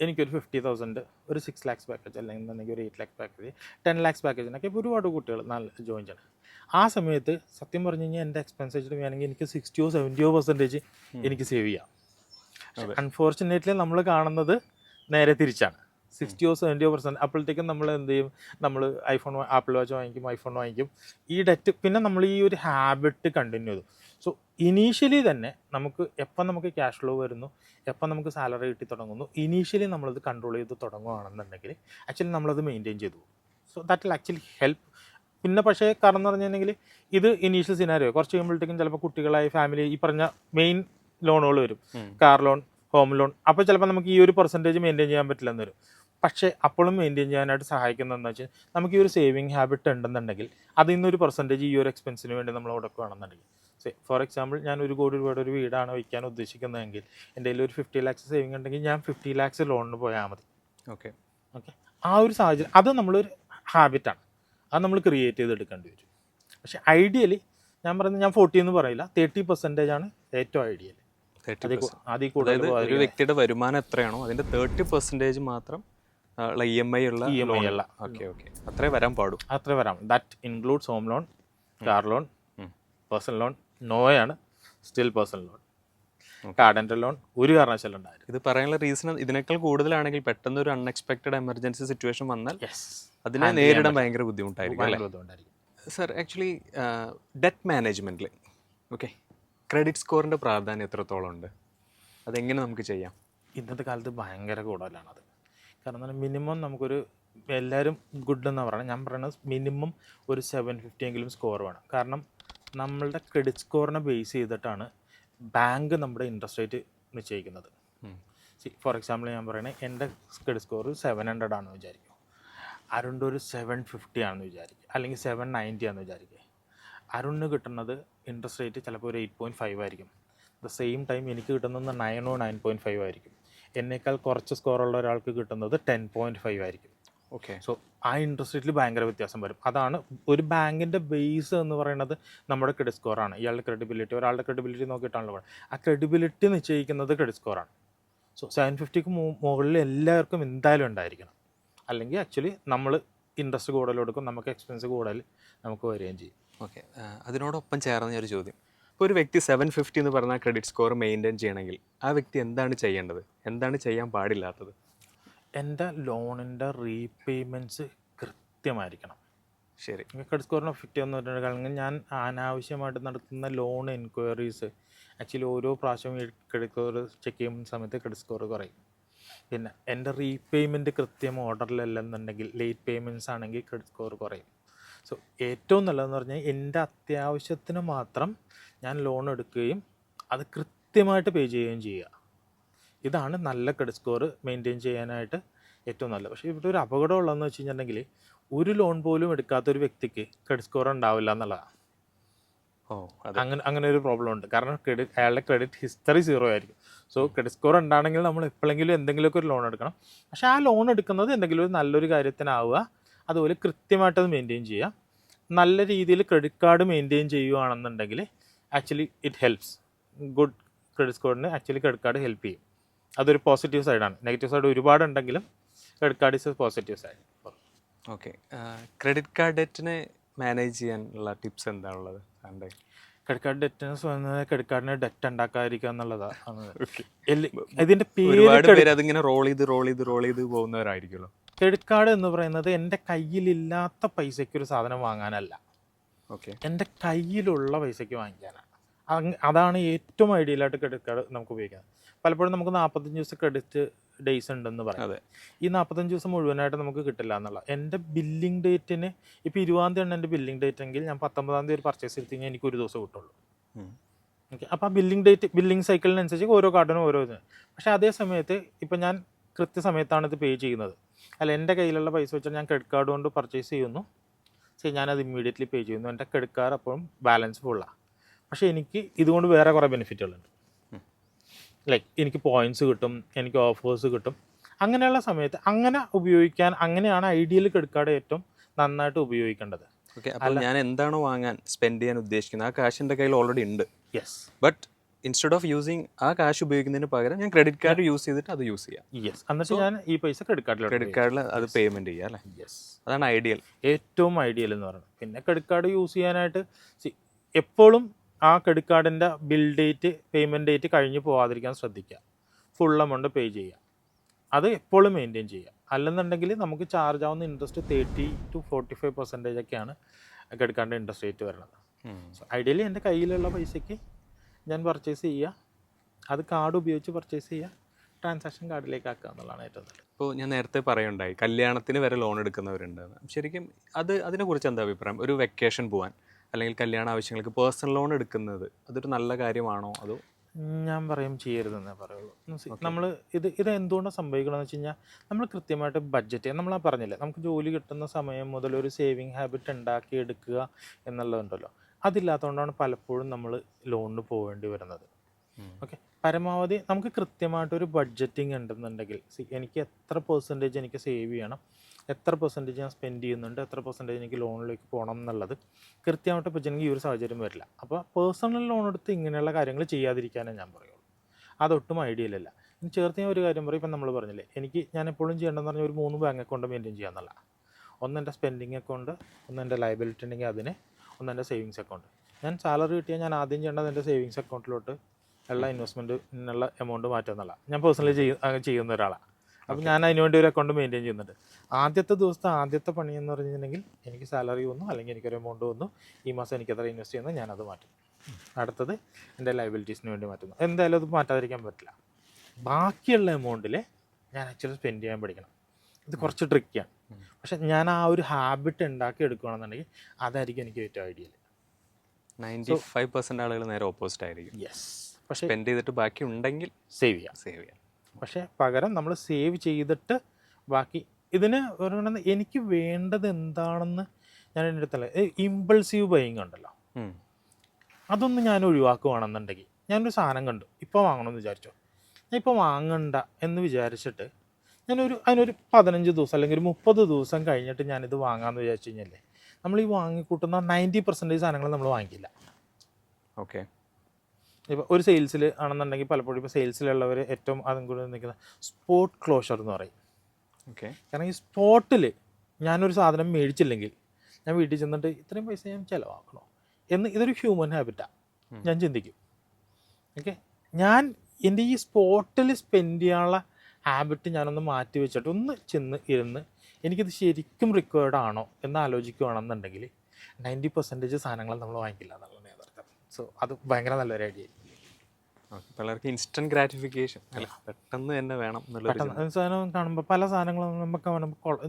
എനിക്കൊരു ഫിഫ്റ്റി തൗസൻഡ് ഒരു സിക്സ് ലാക്സ് പാക്കേജ് അല്ലെങ്കിൽ എന്നുണ്ടെങ്കിൽ ഒരു eight lakhs package ten lakhs പാക്കേജിനൊക്കെ ഇപ്പോൾ ഒരുപാട് കുട്ടികൾ നല്ല ജോയിൻ ചെയ്യണം. ആ സമയത്ത് സത്യം പറഞ്ഞു കഴിഞ്ഞാൽ എന്റെ എക്സ്പെൻസ് വെച്ചിട്ട് വേണമെങ്കിൽ എനിക്ക് സിക്സ്റ്റിയോ സെവന്റിയോ പെർസെന്റേജ് എനിക്ക് സേവ് ചെയ്യാം. അൺഫോർച്ചുനേറ്റ്ലി നമ്മൾ കാണുന്നത് നേരെ തിരിച്ചാണ്. സിക്സ്റ്റിയോ സെവന്റിയോ പെർസെന്റ് അപ്പോഴത്തേക്കും നമ്മൾ എന്ത് ചെയ്യും? നമ്മൾ ഐഫോൺ ആപ്പിൾ വാച്ച് വാങ്ങിക്കും ഐഫോൺ വാങ്ങിക്കും. ഈ ഡെറ്റ് പിന്നെ നമ്മൾ ഈ ഒരു ഹാബിറ്റ് കണ്ടിന്യൂ ചെയ്തു. സോ ഇനീഷ്യലി തന്നെ നമുക്ക് എപ്പം നമുക്ക് ക്യാഷ് ഫ്ലോ വരുന്നു എപ്പം നമുക്ക് സാലറി കിട്ടി തുടങ്ങുന്നു ഇനീഷ്യലി നമ്മളത് കൺട്രോൾ ചെയ്ത് തുടങ്ങുകയാണെന്നുണ്ടെങ്കിൽ ആക്ച്വലി നമ്മളത് മെയിന്റെയിൻ ചെയ്തു so that will actually help പിന്നെ പക്ഷേ കാരണം എന്ന് പറഞ്ഞിട്ടുണ്ടെങ്കിൽ ഇത് ഇനീഷ്യൽ സിനാരിയോ കുറച്ച് കഴിയുമ്പോഴത്തേക്കും ചിലപ്പോൾ കുട്ടികളായി ഫാമിലി ഈ പറഞ്ഞ മെയിൻ ലോണുകൾ വരും. കാർ ലോൺ ഹോം ലോൺ അപ്പോൾ ചിലപ്പോൾ നമുക്ക് ഈ ഒരു പെർസെന്റേജ് മെയിന്റെയിൻ ചെയ്യാൻ പറ്റില്ലെന്ന് വരും. പക്ഷേ അപ്പോഴും മെയിന്റെയിൻ ചെയ്യാനായിട്ട് സഹായിക്കുന്നതെന്ന് വെച്ചാൽ നമുക്ക് ഈ ഒരു സേവിങ് ഹാബിറ്റ് ഉണ്ടെന്നുണ്ടെങ്കിൽ അത് ഇന്നൊരു പെർസെന്റേജ് ഈ ഒരു എക്സ്പെൻസിന് വേണ്ടി നമ്മൾ കൊടുക്കുകയാണെന്നുണ്ടെങ്കിൽ. സേ ഫോർ എക്സാമ്പിൾ ഞാൻ ഒരു കോടി രൂപയുടെ ഒരു വീടാണ് വയ്ക്കാൻ ഉദ്ദേശിക്കുന്നതെങ്കിൽ എന്റെ കയ്യിൽ ഒരു ഫിഫ്റ്റി ലാക്സ് സേവിങ് ഉണ്ടെങ്കിൽ ഞാൻ ഫിഫ്റ്റി ലാക്സ് ലോണിന് പോയാൽ മതി.
ഓക്കെ
ഓക്കെ ആ ഒരു സാഹചര്യം അത് നമ്മളൊരു ഹാബിറ്റാണ് അത് നമ്മൾ ക്രിയേറ്റ് ചെയ്തെടുക്കേണ്ടി വരും. പക്ഷേ ഐഡിയലി ഞാൻ പറയുന്നത് ഞാൻ ഫോർട്ടി എന്ന് പറയില്ല തേർട്ടി പെർസെന്റേജ് ആണ് ഏറ്റവും ഐഡിയൽ അതിൽ കൂടുതൽ
ഒരു വ്യക്തിയുടെ വരുമാനം എത്രയാണോ അതിന്റെ തേർട്ടി പെർസെന്റേജ് മാത്രം ഇ എം ഐ ഉള്ള
EMI ഉള്ള.
ഓക്കെ ഓക്കെ അത്രേ വരാൻ പാടും.
അത്രേ വരാം that includes home loan car loan personal loan നോയാണ് still personal loan കാർഡന്റെ ലോൺ ഒരു കാരണവശാലും ഉണ്ടായിരുന്നു
ഇത് പറയാനുള്ള റീസൺ ഇതിനേക്കാൾ കൂടുതലാണെങ്കിൽ പെട്ടെന്ന് ഒരു അൺഎക്സ്പെക്ടഡ് എമർജൻസി സിറ്റുവേഷൻ വന്നാൽ
യെസ്
അതിനെ നേരിടാൻ ഭയങ്കര ബുദ്ധിമുട്ടായിരിക്കും സർ ആക്ച്വലി ഡെറ്റ് മാനേജ്മെന്റിൽ ഓക്കെ ക്രെഡിറ്റ് സ്കോറിന്റെ പ്രാധാന്യം എത്രത്തോളം ഉണ്ട്? അതെങ്ങനെ നമുക്ക് ചെയ്യാം?
ഇന്നത്തെ കാലത്ത് ഭയങ്കര അത്. കാരണം മിനിമം നമുക്കൊരു എല്ലാവരും ഗുഡ് എന്ന് പറയുന്നത് ഞാൻ പറയുന്നത് മിനിമം ഒരു സെവൻ ഫിഫ്റ്റി എങ്കിലും സ്കോർ വേണം. കാരണം നമ്മളുടെ ക്രെഡിറ്റ് സ്കോറിനെ ബേസ് ചെയ്തിട്ടാണ് ബാങ്ക് നമ്മുടെ ഇൻട്രസ്റ്റ് റേറ്റ് നിശ്ചയിക്കുന്നത്. ഫോർ എക്സാമ്പിൾ ഞാൻ പറയുന്നത് എന്റെ ക്രെഡിറ്റ് സ്കോർ സെവൻ ഹൺഡ്രഡ് ആണെന്ന് വിചാരിക്കും. അരുണിന്റെ ഒരു സെവൻ ഫിഫ്റ്റി ആണെന്ന് വിചാരിക്കുക. അല്ലെങ്കിൽ സെവൻ നയന്റി ആണെന്ന് വിചാരിക്കുക. അരുണിന് കിട്ടുന്നത് ഇൻട്രസ്റ്റ് റേറ്റ് ചിലപ്പോൾ ഒരു എയ്റ്റ് പോയിന്റ് ഫൈവ് ആയിരിക്കും. ദ സെയിം ടൈം എനിക്ക് കിട്ടുന്നത് നയനോ നയൻ പോയിന്റ് ഫൈവ് ആയിരിക്കും. എന്നേക്കാൾ കുറച്ച് സ്കോറുള്ള ഒരാൾക്ക് കിട്ടുന്നത് ടെൻ പോയിന്റ് ഫൈവ് ആയിരിക്കും.
ഓക്കെ
സോ ആ ഇൻട്രസ്റ്റ് റേറ്റിൽ ഭയങ്കര വ്യത്യാസം വരും. അതാണ് ഒരു ബാങ്കിന്റെ ബേസ് എന്ന് പറയുന്നത് നമ്മുടെ ക്രെഡിറ്റ് സ്കോറാണ് ഇയാളുടെ ക്രെഡിബിലിറ്റി ഒരാളുടെ ക്രെഡിബിലിറ്റി നോക്കിയിട്ടാണല്ലോ പറയുന്നത്. ആ ക്രെഡിബിലിറ്റി നിശ്ചയിക്കുന്നത് ക്രെഡിറ്റ് സ്കോറാണ് സോ സെവൻ ഫിഫ്റ്റിക്ക് മുകളിൽ എല്ലാവർക്കും എന്തായാലും ഉണ്ടായിരിക്കണം. അല്ലെങ്കിൽ ആക്ച്വലി നമ്മൾ ഇൻട്രസ്റ്റ് കൂടുതൽ കൊടുക്കും നമുക്ക് എക്സ്പെൻസ് കൂടുതൽ നമുക്ക് വരികയും ചെയ്യും.
ഓക്കെ അതിനോടൊപ്പം ചേർന്ന ഒരു ചോദ്യം. ഇപ്പോൾ ഒരു വ്യക്തി സെവൻ ഫിഫ്റ്റി എന്ന് പറഞ്ഞാൽ ക്രെഡിറ്റ് സ്കോർ മെയിന്റെയിൻ ചെയ്യണമെങ്കിൽ ആ വ്യക്തി എന്താണ് ചെയ്യേണ്ടത്? എന്താണ് ചെയ്യാൻ പാടില്ലാത്തത്?
എന്റെ ലോണിന്റെ റീപേയ്മെന്റ്സ് കൃത്യമായിരിക്കണം.
ശരി.
ക്രെഡിറ്റ് സ്കോറിനെ ഫിറ്റ് എന്ന് പറഞ്ഞിട്ടുണ്ടെങ്കിൽ ഞാൻ അനാവശ്യമായിട്ട് നടത്തുന്ന ലോൺ എൻക്വയറീസ് ആക്ച്വലി ഓരോ പ്രാവശ്യം ക്രെഡിറ്റ് സ്കോർ ചെക്ക് ചെയ്യുന്ന സമയത്ത് ക്രെഡിറ്റ് സ്കോർ കുറയും. പിന്നെ എന്റെ റീപേയ്മെന്റ് കൃത്യം ഓർഡറിലല്ലെന്നുണ്ടെങ്കിൽ ലേറ്റ് പേയ്മെന്റ്സ് ആണെങ്കിൽ ക്രെഡിറ്റ് സ്കോർ കുറയും. സോ ഏറ്റവും നല്ലതെന്ന് പറഞ്ഞാൽ എന്റെ അത്യാവശ്യത്തിന് മാത്രം ഞാൻ ലോൺ എടുക്കുകയും അത് കൃത്യമായിട്ട് പേ ചെയ്യുകയും ചെയ്യുക. ഇതാണ് നല്ല ക്രെഡിറ്റ് സ്കോർ മെയിന്റെയിൻ ചെയ്യാനായിട്ട് ഏറ്റവും നല്ലത്. പക്ഷേ ഇവിടെ ഒരു അപകടം ഉള്ളതെന്ന് വെച്ച് കഴിഞ്ഞിട്ടുണ്ടെങ്കിൽ ഒരു ലോൺ പോലും എടുക്കാത്തൊരു വ്യക്തിക്ക് ക്രെഡിറ്റ് സ്കോർ ഉണ്ടാവില്ല എന്നുള്ളതാണ്. അങ്ങനെ അങ്ങനെ ഒരു പ്രോബ്ലം ഉണ്ട്. കാരണം ക്രെഡിറ്റ് അയാളുടെ ക്രെഡിറ്റ് ഹിസ്റ്ററി സീറോ ആയിരിക്കും. സോ ക്രെഡിറ്റ് സ്കോർ ഉണ്ടാണെങ്കിൽ നമ്മൾ എപ്പോഴെങ്കിലും എന്തെങ്കിലുമൊക്കെ ഒരു ലോൺ എടുക്കണം. പക്ഷേ ആ ലോൺ എടുക്കുന്നത് എന്തെങ്കിലും ഒരു നല്ലൊരു കാര്യത്തിനാവുക അതുപോലെ കൃത്യമായിട്ട് അത് മെയിന്റെയിൻ ചെയ്യുക. നല്ല രീതിയിൽ ക്രെഡിറ്റ് കാർഡ് മെയിന്റെയിൻ ചെയ്യുകയാണെന്നുണ്ടെങ്കിൽ actually it helps good credit സ്കോറിന് actually credit card help ചെയ്യും. അതൊരു പോസിറ്റീവ് സൈഡാണ് നെഗറ്റീവ് സൈഡ് ഒരുപാട് ഉണ്ടെങ്കിലും credit card is a positive side
okay credit card ഡെറ്റിനെ manage ചെയ്യാനുള്ള ടിപ്സ് എന്താണുള്ളത്? സാറിന്റെ
ക്രെഡിറ്റ് കാർഡ് ഡെറ്റിന് ക്രെഡിറ്റ് കാർഡിന് ഡെറ്റ് ഉണ്ടാക്കാതിരിക്കുക എന്നുള്ളതാണ് ഇതിന്റെ പേര്
അതിങ്ങനെ റോൾ ചെയ്ത് റോൾ ചെയ്ത് റോൾ ചെയ്ത് പോകുന്നവരായിരിക്കുമല്ലോ.
ക്രെഡിറ്റ് കാർഡ് എന്ന് പറയുന്നത് എന്റെ കയ്യിലില്ലാത്ത പൈസയ്ക്ക് ഒരു സാധനം വാങ്ങാനല്ല.
ഓക്കെ
എന്റെ കയ്യിലുള്ള പൈസയ്ക്ക് വാങ്ങിക്കാനാണ് അതാണ് ഏറ്റവും ഐഡിയലായിട്ട് ക്രെഡിറ്റ് കാർഡ് നമുക്ക് ഉപയോഗിക്കുന്നത്. പലപ്പോഴും നമുക്ക് നാൽപ്പത്തഞ്ച് ദിവസം ക്രെഡിറ്റ് ഡേയ്സ് ഉണ്ടെന്ന് പറയാം. ഈ നാൽപ്പത്തഞ്ച് ദിവസം മുഴുവനായിട്ട് നമുക്ക് കിട്ടില്ല എന്നുള്ള എന്റെ ബില്ലിംഗ് ഡേറ്റിന് ഇപ്പോൾ ഇരുപതാം തീയതി എന്റെ ബില്ലിംഗ് ഡേറ്റ് എങ്കിൽ ഞാൻ പത്തൊമ്പതാം തീയതി ഒരു പർച്ചേസ് എടുത്തു കഴിഞ്ഞാൽ എനിക്ക് ഒരു ദിവസം കിട്ടുള്ളൂ. ഓക്കെ അപ്പോൾ ആ ബില്ലിംഗ് ഡേറ്റ് ബില്ലിംഗ് സൈക്കിളിനനുസരിച്ച് ഓരോ കാർഡിനും ഓരോ ഇതിന് പക്ഷേ അതേ സമയത്ത് ഇപ്പം ഞാൻ കൃത്യസമയത്താണ് ഇത് പേ ചെയ്യുന്നത്. അല്ല എന്റെ കയ്യിലുള്ള പൈസ വെച്ചാൽ ഞാൻ ക്രെഡിറ്റ് കാർഡ് കൊണ്ട് പർച്ചേസ് ചെയ്യുന്നു. ശരി ഞാനത് ഇമ്മീഡിയറ്റ്ലി പേ ചെയ്യുന്നു. എന്റെ ക്രെഡിറ്റ് കാർഡ് അപ്പോഴും ബാലൻസ് ഫുള്ളാണ് പക്ഷേ എനിക്ക് ഇതുകൊണ്ട് വേറെ കുറേ ബെനിഫിറ്റുകളുണ്ട്. ലൈക്ക് എനിക്ക് പോയിന്റ്സ് കിട്ടും എനിക്ക് ഓഫേഴ്സ് കിട്ടും. അങ്ങനെയുള്ള സമയത്ത് അങ്ങനെ ഉപയോഗിക്കാൻ അങ്ങനെയാണ് ഐഡിയൽ ക്രെഡിറ്റ് കാർഡ് ഏറ്റവും നന്നായിട്ട് ഉപയോഗിക്കേണ്ടത്.
ഓക്കെ അപ്പോൾ ഞാൻ എന്താണോ വാങ്ങാൻ സ്പെൻഡ് ചെയ്യാൻ ഉദ്ദേശിക്കുന്നത് ആ കാശ് എന്റെ കയ്യിൽ ഓൾറെഡി ഉണ്ട്.
Yes
but instead of using ആ കാശ് ഉപയോഗിക്കുന്നതിന് പകരം ഞാൻ ക്രെഡിറ്റ് കാർഡ് യൂസ് ചെയ്തിട്ട് അത് യൂസ് ചെയ്യാം.
യെസ് എന്നിട്ട് ഞാൻ ഈ പൈസ ക്രെഡിറ്റ് കാർഡിൽ
ക്രെഡിറ്റ് കാർഡിൽ അത് പേയ്മെന്റ് ചെയ്യാം അല്ലേ?
യെസ്
അതാണ് ഐഡിയൽ
ഏറ്റവും ഐഡിയൽ എന്ന് പറയുന്നത്. പിന്നെ ക്രെഡിറ്റ് കാർഡ് യൂസ് ചെയ്യാനായിട്ട് എപ്പോഴും ആ ക്രെഡിറ്റ് കാർഡിന്റെ ബിൽ ഡേറ്റ് പേയ്മെന്റ് ഡേറ്റ് കഴിഞ്ഞ് പോകാതിരിക്കാൻ ശ്രദ്ധിക്കുക. ഫുൾ എമൗണ്ട് പേ ചെയ്യുക. അത് എപ്പോഴും മെയിന്റെയിൻ ചെയ്യുക. അല്ലെന്നുണ്ടെങ്കിൽ നമുക്ക് ചാർജ് ആവുന്ന interest thirty two forty five percentage ഒക്കെയാണ് ക്രെഡിറ്റ് കാർഡിന്റെ ഇൻട്രസ്റ്റ് റേറ്റ് വരുന്നത്. സോ ഐഡിയലി എന്റെ കയ്യിലുള്ള പൈസയ്ക്ക് ഞാൻ പർച്ചേസ് ചെയ്യുക. അത് കാർഡ് ഉപയോഗിച്ച് പർച്ചേസ് ചെയ്യുക. ട്രാൻസാക്ഷൻ കാർഡിലേക്ക് ആക്കുക എന്നുള്ളതാണ് ഏറ്റവും നല്ലത്.
ഇപ്പോൾ ഞാൻ നേരത്തെ പറയുണ്ടായി കല്യാണത്തിന് വരെ ലോൺ എടുക്കുന്നവരുണ്ട്. ശരിക്കും അത് അതിനെക്കുറിച്ച് എന്താ അഭിപ്രായം? ഒരു വെക്കേഷൻ പോകാൻ അല്ലെങ്കിൽ കല്യാണ ആവശ്യങ്ങൾക്ക് പേഴ്സണൽ ലോൺ എടുക്കുന്നത് അതൊരു നല്ല കാര്യമാണോ? അതോ
ഞാൻ പറയും ചെയ്യരുതെന്നേ പറയുള്ളൂ. നമ്മൾ ഇത് ഇത് എന്തുകൊണ്ടാണ് സംഭവിക്കണമെന്ന് വെച്ച് കഴിഞ്ഞാൽ നമ്മൾ കൃത്യമായിട്ട് ബഡ്ജറ്റ് നമ്മൾ പറഞ്ഞില്ലേ നമുക്ക് ജോലി കിട്ടുന്ന സമയം മുതൽ ഒരു സേവിങ് ഹാബിറ്റ് ഉണ്ടാക്കി എടുക്കുക എന്നുള്ളതുണ്ടല്ലോ. അതില്ലാത്തതുകൊണ്ടാണ് പലപ്പോഴും നമ്മൾ ലോണിന് പോകേണ്ടി വരുന്നത്. ഓക്കെ പരമാവധി നമുക്ക് കൃത്യമായിട്ടൊരു ബഡ്ജറ്റിംഗ് ഉണ്ടെന്നുണ്ടെങ്കിൽ എനിക്ക് എത്ര പെർസെന്റേജ് എനിക്ക് സേവ് ചെയ്യണം? എത്ര പെർസെന്റേജ് ഞാൻ സ്പെൻഡ് ചെയ്യുന്നുണ്ട് എത്ര പെർസെന്റേജ് എനിക്ക് ലോണിലേക്ക് പോകണം എന്നുള്ളത് കൃത്യമായിട്ട് പറ്റുമെങ്കിൽ ഈ ഒരു സാഹചര്യം വരില്ല. അപ്പോൾ പേഴ്സണൽ ലോൺ എടുത്ത് ഇങ്ങനെയുള്ള കാര്യങ്ങൾ ചെയ്യാതിരിക്കാനേ ഞാൻ പറയുള്ളൂ. അതൊട്ടും അല്ല. ഇനി ചേർത്ത് ഞാൻ ഒരു കാര്യം പറയും ഇപ്പം നമ്മൾ പറഞ്ഞില്ലേ എനിക്ക് ഞാൻ എപ്പോഴും ചെയ്യേണ്ടതെന്ന് പറഞ്ഞാൽ ഒരു മൂന്ന് ബാങ്ക് അക്കൗണ്ട് മെയിന്റെയിൻ ചെയ്യാന്നല്ല ഒന്ന് എന്റെ സ്പെൻഡിങ് അക്കൗണ്ട് ഒന്ന് എന്റെ ലയബിലിറ്റി ഉണ്ടെങ്കിൽ അതിന് ഒന്ന് എന്റെ സേവിങ്സ് അക്കൗണ്ട് ഞാൻ സാലറി കിട്ടിയാൽ ഞാൻ ആദ്യം ചെയ്യേണ്ടത് എന്റെ സേവിങ്സ് അക്കൗണ്ടിലോട്ട് ഉള്ള ഇൻവെസ്റ്റ്മെന്റിനുള്ള എമൗണ്ട് എന്നുള്ള ഞാൻ പേഴ്സണലി ചെയ്യ ചെയ്യുന്ന ഒരാളാണ് അപ്പോൾ ഞാൻ അതിന് വേണ്ടി ഒരു അക്കൗണ്ട് മെയിന്റെയിൻ ചെയ്യുന്നുണ്ട്. ആദ്യത്തെ ദിവസത്തെ ആദ്യത്തെ പണി എന്ന് പറഞ്ഞിട്ടുണ്ടെങ്കിൽ എനിക്ക് സാലറി വന്നു അല്ലെങ്കിൽ എനിക്കൊരു എമൗണ്ട് വന്നു. ഈ മാസം എനിക്ക് എത്ര ഇൻവെസ്റ്റ് ചെയ്യുന്നത് ഞാനത് മാറ്റും. അടുത്തത് എന്റെ ലൈബിലിറ്റീസിന് വേണ്ടി മാറ്റുന്നു. എന്തായാലും അത് മാറ്റാതിരിക്കാൻ പറ്റില്ല. ബാക്കിയുള്ള എമൗണ്ടിൽ ഞാൻ ആക്ച്വലി സ്പെൻഡ് ചെയ്യാൻ പഠിക്കണം. ഇത് കുറച്ച് ട്രിക്കിയാണ് പക്ഷെ ഞാൻ ആ ഒരു ഹാബിറ്റ് ഉണ്ടാക്കി എടുക്കുകയാണെന്നുണ്ടെങ്കിൽ അതായിരിക്കും എനിക്ക് ഏറ്റവും ഐഡിയൽ
നയന്റി ഫൈവ് പെർസെന്റ് ആളുകൾ നേരെ ഓപ്പോസിറ്റ് ആയിരിക്കും.
യെസ് പക്ഷേ
സ്പെൻഡ് ചെയ്തിട്ട് ബാക്കി ഉണ്ടെങ്കിൽ
സേവ് ചെയ്യാം.
സേവ് ചെയ്യാം.
പക്ഷേ പകരം നമ്മൾ സേവ് ചെയ്തിട്ട് ബാക്കി ഇതിന് എനിക്ക് വേണ്ടത് എന്താണെന്ന് ഞാൻ എന്റെ അടുത്തല്ല ഇമ്പൾസീവ് ബൈങ് ഉണ്ടല്ലോ. അതൊന്നും ഞാൻ ഒഴിവാക്കുകയാണെന്നുണ്ടെങ്കിൽ ഞാനൊരു സാധനം കണ്ടു. ഇപ്പോൾ വാങ്ങണമെന്ന് വിചാരിച്ചോ? ഞാൻ ഇപ്പോൾ വാങ്ങണ്ട എന്ന് വിചാരിച്ചിട്ട് ഞാനൊരു അതിനൊരു പതിനഞ്ച് ദിവസം അല്ലെങ്കിൽ ഒരു മുപ്പത് ദിവസം കഴിഞ്ഞിട്ട് ഞാനിത് വാങ്ങാമെന്ന് വിചാരിച്ചു കഴിഞ്ഞാലേ നമ്മൾ ഈ വാങ്ങിക്കൂട്ടുന്ന നയന്റി പെർസെന്റേജ് സാധനങ്ങൾ നമ്മൾ വാങ്ങിക്കില്ല.
ഓക്കെ
ഇപ്പോൾ ഒരു സെയിൽസിൽ ആണെന്നുണ്ടെങ്കിൽ പലപ്പോഴും ഇപ്പോൾ സെയിൽസിലുള്ളവർ ഏറ്റവും അതും കൂടി നിൽക്കുന്ന സ്പോട്ട് ക്ലോഷർ എന്ന് പറയും.
ഓക്കെ
കാരണം ഈ സ്പോട്ടിൽ ഞാനൊരു സാധനം മേടിച്ചില്ലെങ്കിൽ ഞാൻ വീട്ടിൽ ചെന്നിട്ട് ഇത്രയും പൈസ ഞാൻ ചിലവാക്കണോ? എന്ന് ഇതൊരു ഹ്യൂമൻ ഹാബിറ്റാണ് ഞാൻ ചിന്തിക്കും. ഓക്കെ ഞാൻ എന്റെ ഈ സ്പോട്ടിൽ സ്പെൻഡ് ചെയ്യാനുള്ള ഹാബിറ്റ് ഞാനൊന്ന് മാറ്റി വെച്ചിട്ട് ഒന്ന് ചെന്ന് ഇരുന്ന് എനിക്കിത് ശരിക്കും റിക്വയർഡ് ആണോ എന്ന് ആലോചിക്കുകയാണെന്നുണ്ടെങ്കിൽ നയന്റി പെർസെന്റേജ് സാധനങ്ങൾ നമ്മൾ വാങ്ങിക്കില്ല എന്നുള്ളതാണ് യഥാർത്ഥം സോ അത് ഭയങ്കര നല്ലൊരു ഐഡിയ
പിള്ളേർക്ക് ഇൻസ്റ്റന്റ് ഗ്രാറ്റിഫിക്കേഷൻ അല്ല പെട്ടെന്ന് തന്നെ വേണം.
പെട്ടെന്ന് സാധനം കാണുമ്പോൾ പല സാധനങ്ങളും നമുക്ക്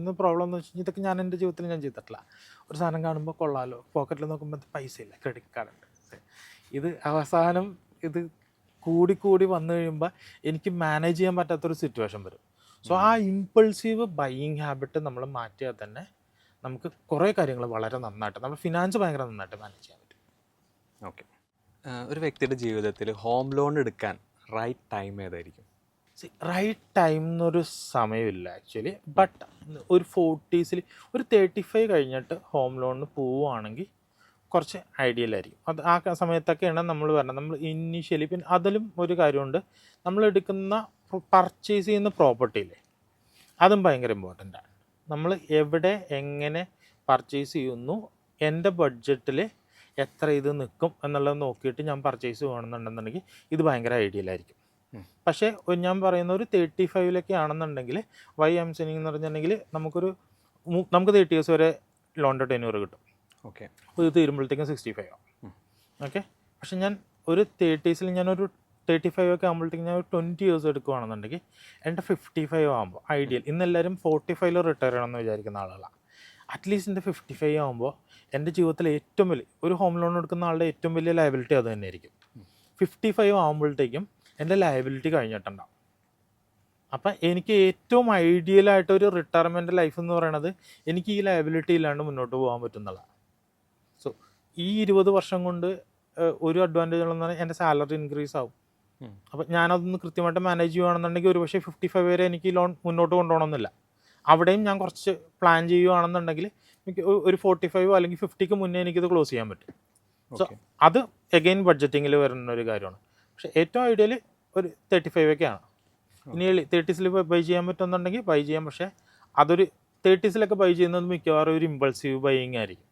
ഇന്ന് പ്രോബ്ലം എന്ന് വെച്ച് കഴിഞ്ഞാൽ ഇതൊക്കെ ഞാൻ എന്റെ ജീവിതത്തിൽ ഞാൻ ചെയ്തിട്ടില്ല. ഒരു സാധനം കാണുമ്പോൾ കൊള്ളാലോ. പോക്കറ്റിൽ നോക്കുമ്പോൾ പൈസ ഇല്ല. ക്രെഡിറ്റ് കാർഡ് ഉണ്ട്. ഇത് അവസാനം ഇത് കൂടി കൂടി വന്നു കഴിയുമ്പോൾ എനിക്ക് മാനേജ് ചെയ്യാൻ പറ്റാത്തൊരു സിറ്റുവേഷൻ വരും. സോ ആ ഇമ്പൾസീവ് ബൈയിങ് ഹാബിറ്റ് നമ്മൾ മാറ്റിയാൽ തന്നെ നമുക്ക് കുറേ കാര്യങ്ങൾ വളരെ നന്നായിട്ട് നമ്മുടെ ഫിനാൻസ് ഭയങ്കര നന്നായിട്ട് മാനേജ് ചെയ്യാൻ പറ്റും.
ഓക്കെ ഒരു വ്യക്തിയുടെ ജീവിതത്തിൽ ഹോം ലോൺ എടുക്കാൻ റൈറ്റ് ടൈം ഏതായിരിക്കും?
റൈറ്റ് ടൈം എന്നൊരു സമയമില്ല ആക്ച്വലി ബട്ട് ഒരു ഫോർട്ടീസിൽ ഒരു തേർട്ടി ഫൈവ് കഴിഞ്ഞിട്ട് ഹോം ലോണിന് പോവുകയാണെങ്കിൽ കുറച്ച് ഐഡിയൽ ആയിരിക്കും. അത് ആ സമയത്തൊക്കെയാണ് നമ്മൾ പറഞ്ഞത്. നമ്മൾ ഇനീഷ്യലി പിന്നെ അതിലും ഒരു കാര്യമുണ്ട്. നമ്മൾ എടുക്കുന്ന പർച്ചേസ് ചെയ്യുന്ന പ്രോപ്പർട്ടിയില്ലേ അതും ഭയങ്കര ഇമ്പോർട്ടന്റ് ആണ്. നമ്മൾ എവിടെ എങ്ങനെ പർച്ചേസ് ചെയ്യുന്നു എന്റെ ബഡ്ജറ്റിൽ എത്ര ഇത് നിൽക്കും എന്നുള്ളത് നോക്കിയിട്ട് ഞാൻ പർച്ചേസ് വേണമെന്നുണ്ടെന്നുണ്ടെങ്കിൽ ഇത് ഭയങ്കര ഐഡിയലായിരിക്കും
ആയിരിക്കും.
പക്ഷേ ഞാൻ പറയുന്ന ഒരു തേർട്ടി ഫൈവിലൊക്കെ ആണെന്നുണ്ടെങ്കിൽ വൈ എം സെനിങ് എന്ന് പറഞ്ഞിട്ടുണ്ടെങ്കിൽ നമുക്കൊരു നമുക്ക് തേർട്ടി ഇയേഴ്സ് വരെ ലോണിന്റെ ടെന്യൂർ കിട്ടും.
ഓക്കെ
അപ്പോൾ ഇത് തീരുമ്പോഴത്തേക്കും സിക്സ്റ്റി ഫൈവ് ആവും. ഓക്കെ പക്ഷെ ഞാൻ ഒരു തേർട്ടീസിൽ ഞാനൊരു തേർട്ടി ഫൈവ് ഒക്കെ ആകുമ്പോഴത്തേക്കും ഞാൻ ഒരു ട്വന്റി ഇയേഴ്സ് എടുക്കുകയാണെന്നുണ്ടെങ്കിൽ എന്റെ ഫിഫ്റ്റി ഫൈവ് ആകുമ്പോൾ ഐഡിയൽ ഇന്ന് എല്ലാവരും ഫോർട്ടി ഫൈവിൽ റിട്ടയർ ചെയ്യണമെന്ന് വിചാരിക്കുന്ന ആളുകളാണ് അറ്റ്ലീസ്റ്റ് എന്റെ ഫിഫ്റ്റി ഫൈവ് ആകുമ്പോൾ എന്റെ ജീവിതത്തിലെ ഏറ്റവും വലിയ ഒരു ഹോം ലോൺ എടുക്കുന്ന ആളുടെ ഏറ്റവും വലിയ ലയബിലിറ്റി അത് തന്നെയായിരിക്കും. ഫിഫ്റ്റി ഫൈവ് ആകുമ്പോഴത്തേക്കും എന്റെ ലയബിലിറ്റി കഴിഞ്ഞിട്ടുണ്ടാവും. അപ്പം എനിക്ക് ഏറ്റവും ഐഡിയലായിട്ട് ഒരു റിട്ടയർമെന്റ് ലൈഫ് എന്ന് പറയുന്നത് എനിക്ക് ഈ ലയബിലിറ്റി ഇല്ലാണ്ട് മുന്നോട്ട് പോകാൻ പറ്റുന്നതാണ്. സോ ഈ ഇരുപത് വർഷം കൊണ്ട് ഒരു അഡ്വാന്റേജ് ഉള്ളതെന്ന് പറഞ്ഞാൽ എന്റെ സാലറി ഇൻക്രീസ് ആവും. അപ്പം ഞാനതൊന്ന് കൃത്യമായിട്ട് മാനേജ് ചെയ്യുകയാണെന്നുണ്ടെങ്കിൽ ഒരു പക്ഷേ ഫിഫ്റ്റി ഫൈവ് വരെ എനിക്ക് ലോൺ മുന്നോട്ട് കൊണ്ടുപോകണമെന്നില്ല. അവിടെയും ഞാൻ കുറച്ച് പ്ലാൻ ചെയ്യുകയാണെന്നുണ്ടെങ്കിൽ എനിക്ക് ഒരു ഫോർട്ടി ഫൈവ് അല്ലെങ്കിൽ ഫിഫ്റ്റിക്ക് മുന്നേ എനിക്കിത് ക്ലോസ് ചെയ്യാൻ പറ്റും.
സോ
അത് എഗെയിൻ ബഡ്ജറ്റിങ്ങിൽ വരുന്ന ഒരു കാര്യമാണ്. പക്ഷേ ഏറ്റവും ഐഡിയൽ ഒരു തേർട്ടി ഫൈവ് ഒക്കെയാണ് ഇനി തേർട്ടീസിൽ ബൈ ചെയ്യാൻ പറ്റുന്നുണ്ടെങ്കിൽ ബൈ ചെയ്യാം. പക്ഷേ അതൊരു തേർട്ടീസിലൊക്കെ ബൈ ചെയ്യുന്നത് മിക്കവാറും ഒരു ഇമ്പൾസീവ് ബൈയിങ് ആയിരിക്കും.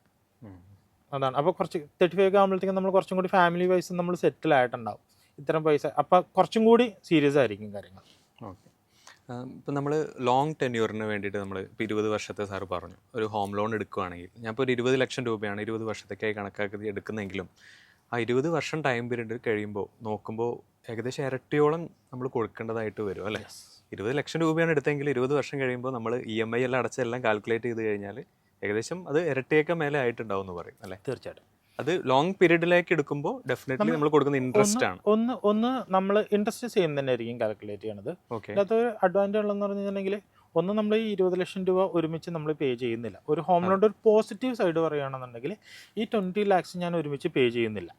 അതാണ്. അപ്പോൾ കുറച്ച് തേർട്ടി ഫൈവ് ഒക്കെ ആകുമ്പോഴത്തേക്കും നമ്മൾ കുറച്ചും കൂടി ഫാമിലി വൈസ് നമ്മൾ സെറ്റിൽ ആയിട്ടുണ്ടാവും. ഇത്തരം പൈസ. അപ്പോൾ കുറച്ചും കൂടി സീരിയസ് ആയിരിക്കും കാര്യങ്ങൾ.
ഓക്കെ ഇപ്പം നമ്മൾ ലോങ് ടെന്യൂറിന് വേണ്ടിയിട്ട് നമ്മൾ ഇപ്പോൾ ഇരുപത് വർഷത്തെ സാറ് പറഞ്ഞു. ഒരു ഹോം ലോൺ എടുക്കുകയാണെങ്കിൽ ഞാൻ ഇപ്പോൾ ഒരു ഇരുപത് ലക്ഷം രൂപയാണ് ഇരുപത് വർഷത്തേക്കായി കണക്കാക്കി എടുക്കുന്നെങ്കിലും ആ ഇരുപത് വർഷം ടൈം പീരീഡ് കഴിയുമ്പോൾ നോക്കുമ്പോൾ ഏകദേശം ഇരട്ടിയോളം നമ്മൾ കൊടുക്കേണ്ടതായിട്ട് വരും അല്ലേ? ഇരുപത് ലക്ഷം രൂപയാണ് എടുത്തെങ്കിൽ ഇരുപത് വർഷം കഴിയുമ്പോൾ നമ്മൾ ഇ എം ഐ എല്ലാം അടച്ചെല്ലാം കാൽക്കുലേറ്റ് ചെയ്ത് കഴിഞ്ഞാൽ ഏകദേശം അത് ഇരട്ടിയൊക്കെ മേലെ ആയിട്ടുണ്ടാവും എന്ന് പറയും അല്ലേ?
തീർച്ചയായിട്ടും.
അത് ലോങ് പീരീഡിലേക്ക് എടുക്കുമ്പോൾ ഡെഫിനറ്റ്ലി നമ്മൾ കൊടുക്കുന്ന ഇൻട്രസ്റ്റ് ആണ്.
ഒന്ന് ഒന്ന് നമ്മൾ ഇൻട്രസ്റ്റ് സെയിം തന്നെ ആയിരിക്കും കാൽക്കുലേറ്റ് ചെയ്യണത്.
ഓക്കെ
അതൊരു ഒരു അഡ്വാന്റേജ് ഉള്ളതെന്ന് പറഞ്ഞിട്ടുണ്ടെങ്കിൽ ഒന്ന് നമ്മൾ ഈ ഇരുപത് ലക്ഷം രൂപ ഒരുമിച്ച് നമ്മൾ പേ ചെയ്യുന്നില്ല. ഒരു ഹോം ലോണിന്റെ ഒരു പോസിറ്റീവ് സൈഡ് പറയുകയാണെന്നുണ്ടെങ്കിൽ ഈ ട്വന്റി ലാക്സ് ഞാൻ ഒരുമിച്ച് പേ ചെയ്യുന്നില്ല.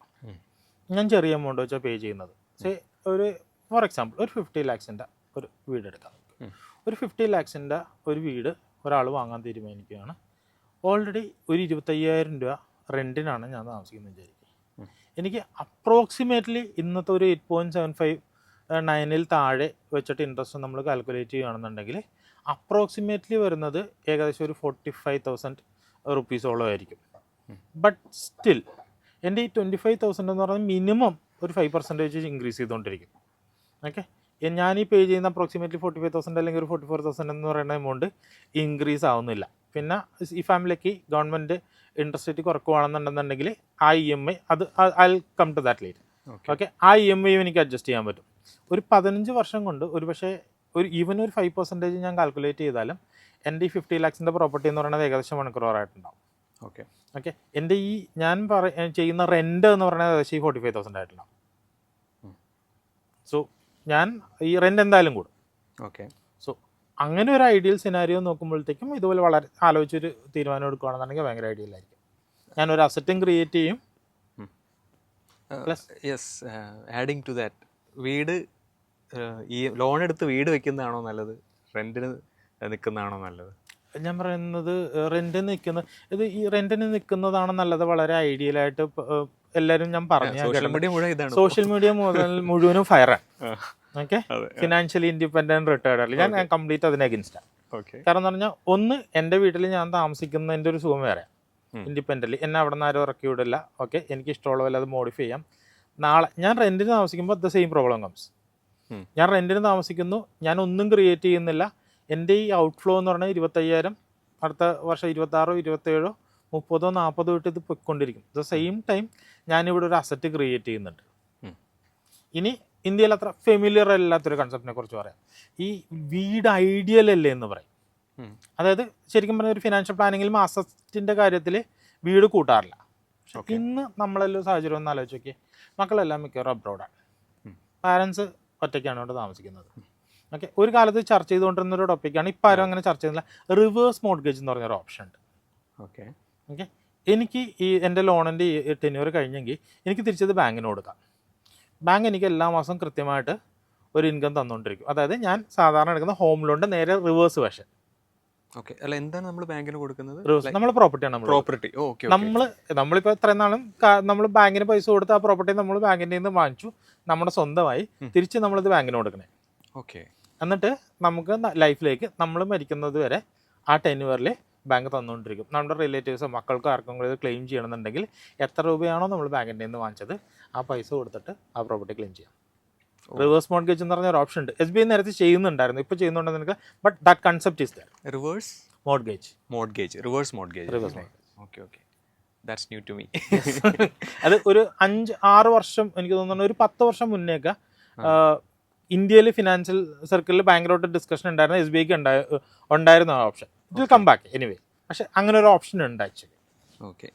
ഞാൻ ചെറിയ എമൗണ്ട് വെച്ചാൽ പേ ചെയ്യുന്നത്. സേ ഒരു ഫോർ എക്സാമ്പിൾ ഒരു ഫിഫ്റ്റി ലാക്സിന്റെ ഒരു വീട് എടുക്കാം. ഒരു ഫിഫ്റ്റി ലാക്സിന്റെ ഒരു വീട് ഒരാൾ വാങ്ങാൻ തീരുമാനിക്കുകയാണ്. ഓൾറെഡി ഒരു ഇരുപത്തയ്യായിരം രൂപ റെന്റിനാണ് ഞാൻ താമസിക്കുന്നത് വിചാരിക്കും. എനിക്ക് അപ്രോക്സിമേറ്റ്ലി ഇന്നത്തെ ഒരു എയ്റ്റ് പോയിന്റ് സെവൻ ഫൈവ് നയനിൽ താഴെ വെച്ചിട്ട് ഇൻട്രസ്റ്റ് നമ്മൾ കാൽക്കുലേറ്റ് ചെയ്യുകയാണെന്നുണ്ടെങ്കിൽ അപ്രോക്സിമേറ്റ്ലി വരുന്നത് ഏകദേശം ഒരു ഫോർട്ടി ഫൈവ് തൗസൻഡ് റുപ്പീസോളം ആയിരിക്കും. ബട്ട് സ്റ്റിൽ എന്റെ ഈ ട്വന്റി ഫൈവ് തൗസൻഡ് എന്ന് പറഞ്ഞാൽ മിനിമം ഒരു ഫൈവ് പെർസെന്റേജ് ഇൻക്രീസ് ചെയ്തുകൊണ്ടിരിക്കും. ഓക്കെ ഞാൻ ഈ പേ ചെയ്യുന്ന അപ്രോക്സിമേറ്റ്ലി ഫോർട്ടി ഫൈവ് തൗസൻഡ് അല്ലെങ്കിൽ ഒരു ഫോർട്ടി ഫോർ തൗസൻഡ് എന്ന് പറയുന്ന എമൗണ്ട് ഇൻക്രീസ് ആവുന്നില്ല. പിന്നെ ഈ ഫാമിലിക്ക് ഗവൺമെന്റ് ഇൻട്രസ്റ്റ് റേറ്റ് കുറക്കുവാണെന്നുണ്ടെന്നുണ്ടെങ്കിൽ ആ ഇ എം ഐ അത് I come to that late
okay
ആ ഇ എം ഐയും എനിക്ക് അഡ്ജസ്റ്റ് ചെയ്യാൻ പറ്റും. ഒരു പതിനഞ്ച് വർഷം കൊണ്ട് ഒരു പക്ഷേ ഒരു ഈവൻ ഒരു ഫൈവ് പെർസെന്റേജ് ഞാൻ കാൽക്കുലേറ്റ് ചെയ്താലും എന്റെ ഈ ഫിഫ്റ്റി ലാക്സിന്റെ പ്രോപ്പർട്ടി എന്ന് പറയുന്നത് ഏകദേശം മണിക്കൂറായിട്ടുണ്ടാവും
ഓക്കെ
ഓക്കെ എന്റെ ഈ ഞാൻ പറ ചെയ്യുന്ന റെന്റ് എന്ന് പറയുന്നത് ഏകദേശം ഈ ഫോർട്ടി ഫൈവ് തൗസൻഡ് ആയിട്ടുണ്ടാവും സോ ഞാൻ ഈ റെന്റ് എന്തായാലും കൂടും.
ഓക്കെ
സോ അങ്ങനെ ഒരു ഐഡിയൽ സിനാരിയോ നോക്കുമ്പോഴത്തേക്കും ഇതുപോലെ വളരെ ആലോചിച്ചൊരു തീരുമാനം എടുക്കുകയാണെന്നുണ്ടെങ്കിൽ ഭയങ്കര ഐഡിയൽ ആയിരിക്കും. ഞാൻ ഒരു അസറ്റും ക്രിയേറ്റ് ചെയ്യും.
യെസ് ആഡിങ് ടു ദാറ്റ് വീട് uh, ഈ ലോൺ എടുത്ത് വീട് വെക്കുന്നതാണോ നല്ലത്? റെന്റിന് നിൽക്കുന്നതാണോ നല്ലത്?
ഞാൻ പറയുന്നത് റെന്റിന് നിൽക്കുന്ന ഇത് ഈ റെന്റിന് നിൽക്കുന്നതാണ് നല്ലത്. വളരെ ഐഡിയൽ ആയിട്ട് എല്ലാവരും ഞാൻ പറഞ്ഞു.
സോഷ്യൽ മീഡിയ
മുതൽ മുഴുവനും ഫയറാണ് ഓക്കെ ഫിനാൻഷ്യലി ഇൻഡിപെൻഡന്റ് റിട്ടയർഡ് അല്ല ഞാൻ കംപ്ലീറ്റ് അതിന് അഗൻസ്റ്റാണ് കാരണം എന്ന് പറഞ്ഞാൽ ഒന്ന് എന്റെ വീട്ടിൽ ഞാൻ താമസിക്കുന്നതിന്റെ ഒരു സുഖം വേറെ.
ഇൻഡിപെൻഡന്റ്
ഇൻഡിപെൻഡന്റ് എന്നെ അവിടെ നിന്ന് ആരും ഇറക്കി വിടില്ല. ഓക്കെ എനിക്ക് ഇഷ്ടമുള്ള വല്ല അത് മോഡിഫൈ ചെയ്യാം. നാളെ ഞാൻ റെന്റിന് താമസിക്കുമ്പോൾ ദ സെയിം പ്രോബ്ലം കംസ്. ഞാൻ റെന്റിന് താമസിക്കുന്നു. ഞാൻ ഒന്നും ക്രിയേറ്റ് ചെയ്യുന്നില്ല. എന്റെ ഈ ഔട്ട്ഫ്ലോ എന്ന് പറഞ്ഞാൽ ഇരുപത്തയ്യായിരം അടുത്ത വർഷം ഇരുപത്താറോ ഇരുപത്തേഴോ മുപ്പതോ നാൽപ്പതോ ഇട്ട് ഇത് പൊയ്ക്കൊണ്ടിരിക്കും. ദ സെയിം ടൈം ഞാനിവിടെ ഒരു അസറ്റ് ക്രിയേറ്റ് ചെയ്യുന്നുണ്ട്. ഇനി ഇന്ത്യയിൽ അത്ര ഫെമിലിയർ അല്ലാത്തൊരു കൺസെപ്റ്റിനെ കുറിച്ച് പറയാം. ഈ വീട് ഐഡിയൽ അല്ലേ എന്ന് പറയും. അതായത് ശരിക്കും പറഞ്ഞാൽ ഒരു ഫിനാൻഷ്യൽ പ്ലാനിങ്ങിലും അസറ്റിന്റെ കാര്യത്തിൽ വീട് കൂട്ടാറില്ല. ഇന്ന് നമ്മളെല്ലാം സാഹചര്യം ഒന്ന് ആലോചിച്ച് നോക്കിയേ. മക്കളെല്ലാം മിക്കവാറും അബ്രോഡാണ്. പാരൻസ് ഒറ്റയ്ക്കാണ് ഇവിടെ താമസിക്കുന്നത്. ഓക്കെ ഒരു കാലത്ത് ചർച്ച ചെയ്തുകൊണ്ടിരുന്ന ഒരു ടോപ്പിക്കാണ് ഇപ്പം ആരും അങ്ങനെ ചർച്ച ചെയ്യുന്നില്ല. റിവേഴ്സ് മോഡ്ഗേജ് എന്ന് പറഞ്ഞൊരു ഓപ്ഷൻ ഉണ്ട്.
ഓക്കെ
ഓക്കെ എനിക്ക് ഈ എന്റെ ലോണിന്റെ ഈ ടെന്യൂർ കഴിഞ്ഞെങ്കിൽ എനിക്ക് തിരിച്ചത് ബാങ്കിന് കൊടുക്കാം. ബാങ്ക് എനിക്ക് എല്ലാ മാസവും കൃത്യമായിട്ട് ഒരു ഇൻകം തന്നുകൊണ്ടിരിക്കും അതായത് ഞാൻ സാധാരണ എടുക്കുന്ന ഹോം ലോണിന്റെ നേരെ റിവേഴ്സ് വേഷൻ
ഓക്കെ അല്ല എന്താണ് നമ്മൾ ബാങ്കിന് കൊടുക്കുന്നത്?
നമ്മൾ പ്രോപ്പർട്ടിയാണ് നമ്മൾ
പ്രോപ്പർട്ടി ഓക്കെ
നമ്മൾ നമ്മളിപ്പോൾ ഇത്രയും നാളും നമ്മൾ ബാങ്കിന് പൈസ കൊടുത്ത് ആ പ്രോപ്പർട്ടി നമ്മൾ ബാങ്കിന്റെ നിന്ന് വാങ്ങിച്ചു. നമ്മുടെ സ്വന്തമായി. തിരിച്ച് നമ്മളിത് ബാങ്കിന് കൊടുക്കണേ.
ഓക്കെ
എന്നിട്ട് നമുക്ക് ലൈഫിലേക്ക് നമ്മൾ മരിക്കുന്നത് വരെ ആ ടെന്യൂവറിൽ ബാങ്ക് തന്നുകൊണ്ടിരിക്കും. നമ്മുടെ റിലേറ്റീവ്സോ മക്കൾക്കോ ആർക്കും കൂടി ഇത് ക്ലെയിം ചെയ്യണമെന്നുണ്ടെങ്കിൽ എത്ര രൂപയാണോ നമ്മൾ ബാങ്കിന്റെ നിന്ന് വാങ്ങിച്ചത് ആ പൈസ കൊടുത്തിട്ട് ആ പ്രോപ്പർട്ടി ക്ലെയിം ചെയ്യാം. റിവേഴ്സ് മോഡ്ഗേജ് എന്ന് പറഞ്ഞ ഒരു ഓപ്ഷൻ ഉണ്ട്. എസ് ബി ഐ നേരത്തെ ചെയ്യുന്നുണ്ടായിരുന്നു ഇപ്പോൾ ചെയ്യുന്നുണ്ടെന്ന് എനിക്ക് but that concept is that
reverse
mortgage
mortgage reverse mortgage
mortgage
okay okay that's new to me
അത് ഒരു അഞ്ച് ആറ് വർഷം എനിക്ക് തോന്നുന്നു. ഒരു പത്ത് വർഷം മുന്നേക്ക് ഇന്ത്യയിൽ ഫിനാൻഷ്യൽ സർക്കിളിൽ ഭയങ്കരമായിട്ട് ഡിസ്കഷൻ ഉണ്ടായിരുന്നു എസ് ബി ഐക്ക് ഉണ്ടായിരുന്ന option it come back anyway പക്ഷെ അങ്ങനെ ഒരു ഓപ്ഷൻ ഉണ്ട് ആക്ച്വലി
ഓക്കെ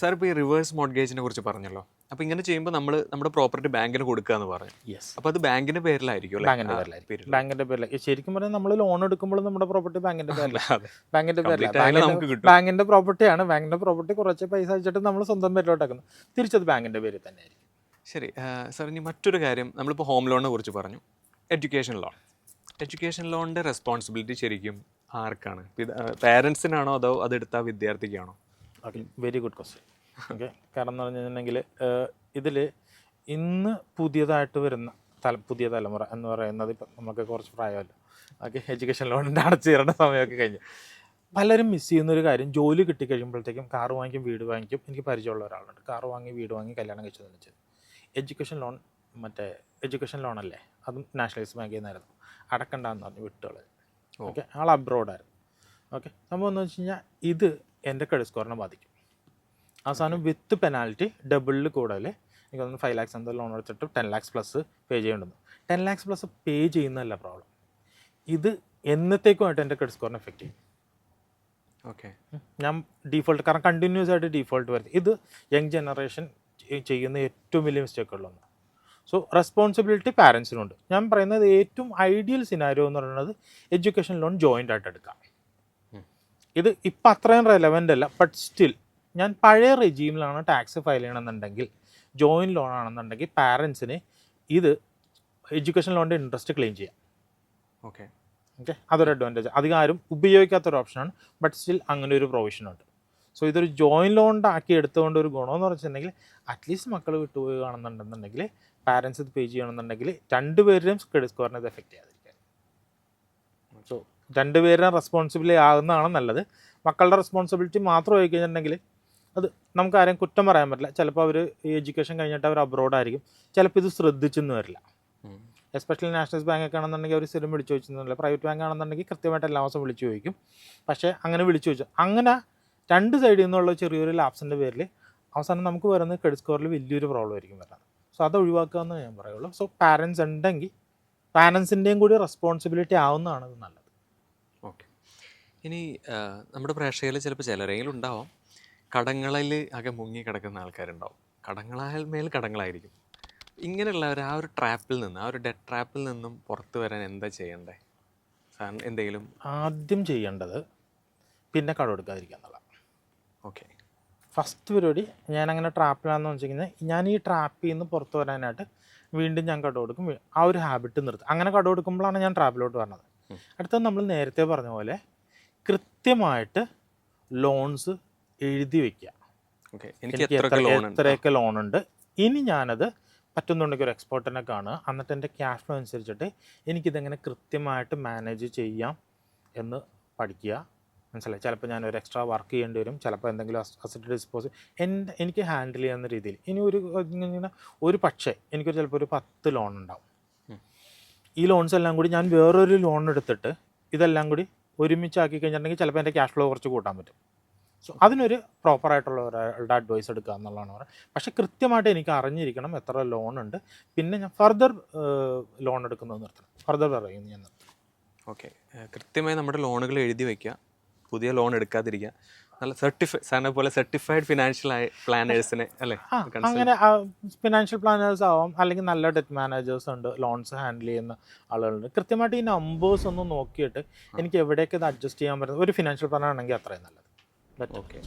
സാർ ഇപ്പോൾ ഈ റിവേഴ്സ് മോഡ്ഗേജിനെ കുറിച്ച് പറഞ്ഞല്ലോ. അപ്പോൾ ഇങ്ങനെ ചെയ്യുമ്പോൾ നമ്മൾ നമ്മുടെ പ്രോപ്പർട്ടി ബാങ്കിന് കൊടുക്കുക എന്ന് പറഞ്ഞു
യെസ്
അപ്പോൾ അത് ബാങ്കിന്റെ പേരിലായിരിക്കും?
ബാങ്കിന്റെ പേരിലായിരിക്കും.
ബാങ്കിന്റെ
ബാങ്കിന്റെ പേരിൽ ശരിക്കും പറഞ്ഞാൽ നമ്മൾ ലോൺ എടുക്കുമ്പോൾ നമ്മുടെ പ്രോപ്പർട്ടി ബാങ്കിന്റെ
പേരിലാണ്
ബാങ്കിന്റെ
ബാങ്കിന്റെ കിട്ടൂ.
ബാങ്കിന്റെ പ്രോപ്പർട്ടിയാണ് ബാങ്കിന്റെ പ്രോപ്പർട്ടി കുറച്ച് പൈസ വെച്ചിട്ട് നമ്മൾ സ്വന്തം പേരിലോട്ടാക്കുന്നു. തിരിച്ചത് ബാങ്കിന്റെ പേരിൽ തന്നെ ആയിരിക്കും
ശരി സാർ ഇനി മറ്റൊരു കാര്യം. നമ്മളിപ്പോൾ ഹോം ലോണിനെ കുറിച്ച് പറഞ്ഞു. എഡ്യൂക്കേഷൻ ലോൺ എഡ്യൂക്കേഷൻ ലോണിന്റെ റെസ്പോൺസിബിലിറ്റി ശരിക്കും ആർക്കാണ്? പാരൻസിനാണോ അതോ അതെടുത്ത വിദ്യാർത്ഥിക്കാണോ?
Okay very good question okay കാരണം എന്ന് പറഞ്ഞു കഴിഞ്ഞിട്ടുണ്ടെങ്കിൽ ഇതിൽ ഇന്ന് പുതിയതായിട്ട് വരുന്ന തല പുതിയ തലമുറ എന്ന് പറയുന്നത് ഇപ്പം നമുക്ക് കുറച്ച് പ്രായമല്ലോ. ഓക്കെ എഡ്യൂക്കേഷൻ ലോണിന്റെ അടച്ചു തീരേണ്ട സമയമൊക്കെ കഴിഞ്ഞു. പലരും മിസ് ചെയ്യുന്ന ഒരു കാര്യം ജോലി കിട്ടിക്കഴിയുമ്പോഴത്തേക്കും കാർ വാങ്ങിക്കും വീട് വാങ്ങിക്കും എനിക്ക് പരിചയമുള്ള ഒരാളുണ്ട്. കാർ വാങ്ങി വീട് വാങ്ങി കല്യാണം കഴിച്ചതെന്ന് വെച്ചത് എഡ്യൂക്കേഷൻ ലോൺ മറ്റേ എഡ്യൂക്കേഷൻ ലോണല്ലേ? അതും നാഷണലൈസ് ബാങ്കിൽ നിന്നായിരുന്നു അടക്കണ്ടെന്ന് പറഞ്ഞു
വിട്ടുകൾ.
ഓക്കെ? ആൾ അബ്രോഡായിരുന്നു. ഓക്കെ? സംഭവം എന്ന് വെച്ച് കഴിഞ്ഞാൽ ഇത് എന്റെ ക്രെഡിറ്റ് സ്കോറിനെ ബാധിക്കും. അവസാനം വിത്ത് പെനാൽറ്റി ഡബിളിൽ കൂടുതൽ എനിക്ക് തോന്നുന്നു ഫൈവ് ലാക്സ് എന്തോ ലോൺ എടുത്തിട്ട് ടെൻ ലാക്സ് പ്ലസ് പേ ചെയ്യേണ്ടത്. ടെൻ ലാക്സ് പ്ലസ് പേ ചെയ്യുന്നതല്ല പ്രോബ്ലം. ഇത് എന്നത്തേക്കുമായിട്ട് എന്റെ ക്രെഡിറ്റ് സ്കോറിനെ എഫക്റ്റ് ചെയ്യും?
ഓക്കെ.
ഞാൻ ഡീഫോൾട്ട് കാരണം കണ്ടിന്യൂസ് ആയിട്ട് ഡീഫോൾട്ട് വരുന്നത് ഇത് യങ് ജനറേഷൻ ചെയ്യുന്ന ഏറ്റവും വലിയ മിസ്റ്റേക്കുകളൊന്ന് സോ റെസ്പോൺസിബിലിറ്റി പാരൻസിനുണ്ട് ഞാൻ പറയുന്നത് ഏറ്റവും ഐഡിയൽ സിനാരിയോ എന്ന് പറയുന്നത് എഡ്യൂക്കേഷൻ ലോൺ ജോയിന്റ് ആയിട്ട് എടുക്കാം. ഇത് ഇപ്പം അത്രയും റെലവന്റ് അല്ല ബട്ട് സ്റ്റിൽ ഞാൻ പഴയ റെജീമിലാണ് ടാക്സ് ഫയൽ ചെയ്യണമെന്നുണ്ടെങ്കിൽ ജോയിന്റ് ലോൺ ആണെന്നുണ്ടെങ്കിൽ പാരൻസിന് ഇത് എഡ്യൂക്കേഷൻ ലോണിന്റെ ഇൻട്രസ്റ്റ് ക്ലെയിം ചെയ്യാം.
ഓക്കെ
ഓക്കെ അതൊരു അഡ്വാന്റേജ് അധികം ആരും ഉപയോഗിക്കാത്തൊരു ഓപ്ഷനാണ് ബട്ട് സ്റ്റിൽ അങ്ങനെ ഒരു പ്രൊവിഷൻ ഉണ്ട്. സോ ഇതൊരു ജോയിൻ ലോൺ ആക്കി എടുത്തുകൊണ്ട് ഒരു ഗുണമെന്ന് പറഞ്ഞിട്ടുണ്ടെങ്കിൽ അറ്റ്ലീസ്റ്റ് മക്കൾ വിട്ടുപോകുകയാണെന്നുണ്ടെന്നുണ്ടെങ്കിൽ പാരൻസ് ഇത് പേ ചെയ്യണമെന്നുണ്ടെങ്കിൽ രണ്ടുപേരുടെയും ക്രെഡിറ്റ് സ്കോറിനെ ഇത് എഫക്റ്റ് ചെയ്യാതിരിക്കാൻ. സോ രണ്ടുപേരും റെസ്പോൺസിബിലിറ്റി ആകുന്നതാണ് നല്ലത്. മക്കളുടെ റെസ്പോൺസിബിലിറ്റി മാത്രം ആയി കഴിഞ്ഞിട്ടുണ്ടെങ്കിൽ അത് നമുക്ക് ആരെയും കുറ്റം പറയാൻ പറ്റില്ല. ചിലപ്പോൾ അവർ ഈ എഡ്യൂക്കേഷൻ കഴിഞ്ഞിട്ട് അവർ അബ്രോഡ് ആയിരിക്കും. ചിലപ്പോൾ ഇത് ശ്രദ്ധിച്ചെന്ന് വരില്ല. എസ്പെഷ്യലി നാഷണൽസ് ബാങ്ക് ഒക്കെ ആണെന്നുണ്ടെങ്കിൽ അവർ സ്ഥിരം വിളിച്ചു ചോദിച്ചിരുന്നില്ല പ്രൈവറ്റ് ബാങ്ക് ആണെന്നുണ്ടെങ്കിൽ കൃത്യമായിട്ട് എല്ലാ മാസം വിളിച്ചു ചോദിക്കും. പക്ഷേ അങ്ങനെ വിളിച്ചു ചോദിച്ചു അങ്ങനെ രണ്ട് സൈഡിൽ നിന്നുള്ള ചെറിയൊരു ലാപ്സിന്റെ പേരിൽ അവസാനം നമുക്ക് വരുന്ന ക്രെഡിറ്റ് സ്കോറിൽ വലിയൊരു പ്രോബ്ലം ആയിരിക്കും വരുന്നത് സോ അത് ഒഴിവാക്കുക എന്ന് ഞാൻ പറയുള്ളൂ. സോ പാരൻസ് ഉണ്ടെങ്കിൽ പാരൻസിന്റെയും കൂടി റെസ്പോൺസിബിലിറ്റി ആവുന്നതാണ് ഇത് നല്ലത്.
ഓക്കെ ഇനി നമ്മുടെ പ്രേക്ഷകരിൽ ചിലപ്പോൾ ചിലരെങ്കിലും ഉണ്ടാവാം. കടങ്ങളിൽ ആകെ മുങ്ങി കിടക്കുന്ന ആൾക്കാരുണ്ടാവും. കടങ്ങളാൽ മേൽ കടങ്ങളായിരിക്കും. ഇങ്ങനെയുള്ളവർ ആ ഒരു ട്രാപ്പിൽ നിന്ന് ആ ഒരു ഡെഡ് ട്രാപ്പിൽ നിന്നും പുറത്തു വരാൻ എന്താ ചെയ്യണ്ടേ? എന്തെങ്കിലും
ആദ്യം ചെയ്യേണ്ടത് പിന്നെ കടമെടുക്കാതിരിക്കുക എന്നുള്ളതാണ്.
ഓക്കെ.
ഫസ്റ്റ് പരിപാടി ഞാൻ അങ്ങനെ ട്രാപ്പിലാണെന്ന് വെച്ച് കഴിഞ്ഞാൽ ഞാൻ ഈ ട്രാപ്പിൽ നിന്ന് പുറത്ത് വരാനായിട്ട് വീണ്ടും ഞാൻ കട കൊടുക്കും. ആ ഒരു ഹാബിറ്റ് നിർത്തും. അങ്ങനെ കട കൊടുക്കുമ്പോഴാണ് ഞാൻ ട്രാപ്പിലോട്ട് വരുന്നത്
ഉം.
അടുത്തത് നമ്മൾ നേരത്തെ പറഞ്ഞ പോലെ കൃത്യമായിട്ട് ലോൺസ് എഴുതി വെക്കുക.
ഓക്കെ. എനിക്ക് എത്രയൊക്കെ ലോൺ ഉണ്ട്?
ഇനി ഞാനത് പറ്റുന്നുണ്ടെങ്കിൽ ഒരു എക്സ്പോർട്ടിനെ കാണുക. എന്നിട്ട് എന്റെ ക്യാഷ് ഫ്ലോ അനുസരിച്ചിട്ട് എനിക്കിതെങ്ങനെ കൃത്യമായിട്ട് മാനേജ് ചെയ്യാം എന്ന് പഠിക്കുക. മനസ്സിലായി? ചിലപ്പോൾ ഞാൻ ഒരു എക്സ്ട്രാ വർക്ക് ചെയ്യേണ്ടി വരും. ചിലപ്പോൾ എന്തെങ്കിലും അസറ്റ് ഡിസ്പോസ് എന്റെ എനിക്ക് ഹാൻഡിൽ ചെയ്യുന്ന രീതിയിൽ. ഇനി ഒരു ഇങ്ങനെ ഒരു പക്ഷേ എനിക്കൊരു ചിലപ്പോൾ ഒരു പത്ത് ലോൺ ഉണ്ടാവും. ഈ ലോൺസ് എല്ലാം കൂടി ഞാൻ വേറൊരു ലോൺ എടുത്തിട്ട് ഇതെല്ലാം കൂടി ഒരുമിച്ച് ആക്കി കഴിഞ്ഞിട്ടുണ്ടെങ്കിൽ ചിലപ്പോൾ എന്റെ ക്യാഷ് ഫ്ലോ കുറച്ച് കൂട്ടാൻ പറ്റും. സോ അതിനൊരു പ്രോപ്പറായിട്ടുള്ള ഒരാളുടെ അഡ്വൈസ് എടുക്കുക എന്നുള്ളതാണ് പറയുന്നത്. പക്ഷേ കൃത്യമായിട്ട് എനിക്ക് അറിഞ്ഞിരിക്കണം എത്ര ലോൺ ഉണ്ട്. പിന്നെ ഞാൻ ഫർദർ ലോൺ എടുക്കുന്നത് നിർത്തണം. ഫർദർ പറയുന്നത് ഞാൻ നിർത്തണം.
ഓക്കെ കൃത്യമായി നമ്മുടെ ലോണുകൾ എഴുതി വെക്കുക. പുതിയ ലോൺ എടുക്കാതിരിക്കുക നല്ല സർട്ടിഫൈ സാറിനെ പോലെ സർട്ടിഫൈഡ് ഫിനാൻഷ്യൽ പ്ലാനേഴ്സിനെ അല്ലേ?
അങ്ങനെ ഫിനാൻഷ്യൽ പ്ലാനേഴ്സ് ആവാം അല്ലെങ്കിൽ നല്ല ഡെറ്റ് മാനേജേഴ്സ് ഉണ്ട് ലോൺസ് ഹാൻഡിൽ ചെയ്യുന്ന ആളുകളുണ്ട്. കൃത്യമായിട്ട് ഈ നമ്പേഴ്സ് ഒന്ന് നോക്കിയിട്ട് എനിക്ക് എവിടെയൊക്കെ ഇത് അഡ്ജസ്റ്റ് ചെയ്യാൻ പറ്റുന്നത് ഒരു ഫിനാൻഷ്യൽ പ്ലാൻ ആണെങ്കിൽ അത്രയും നല്ലത്.
ഓക്കെ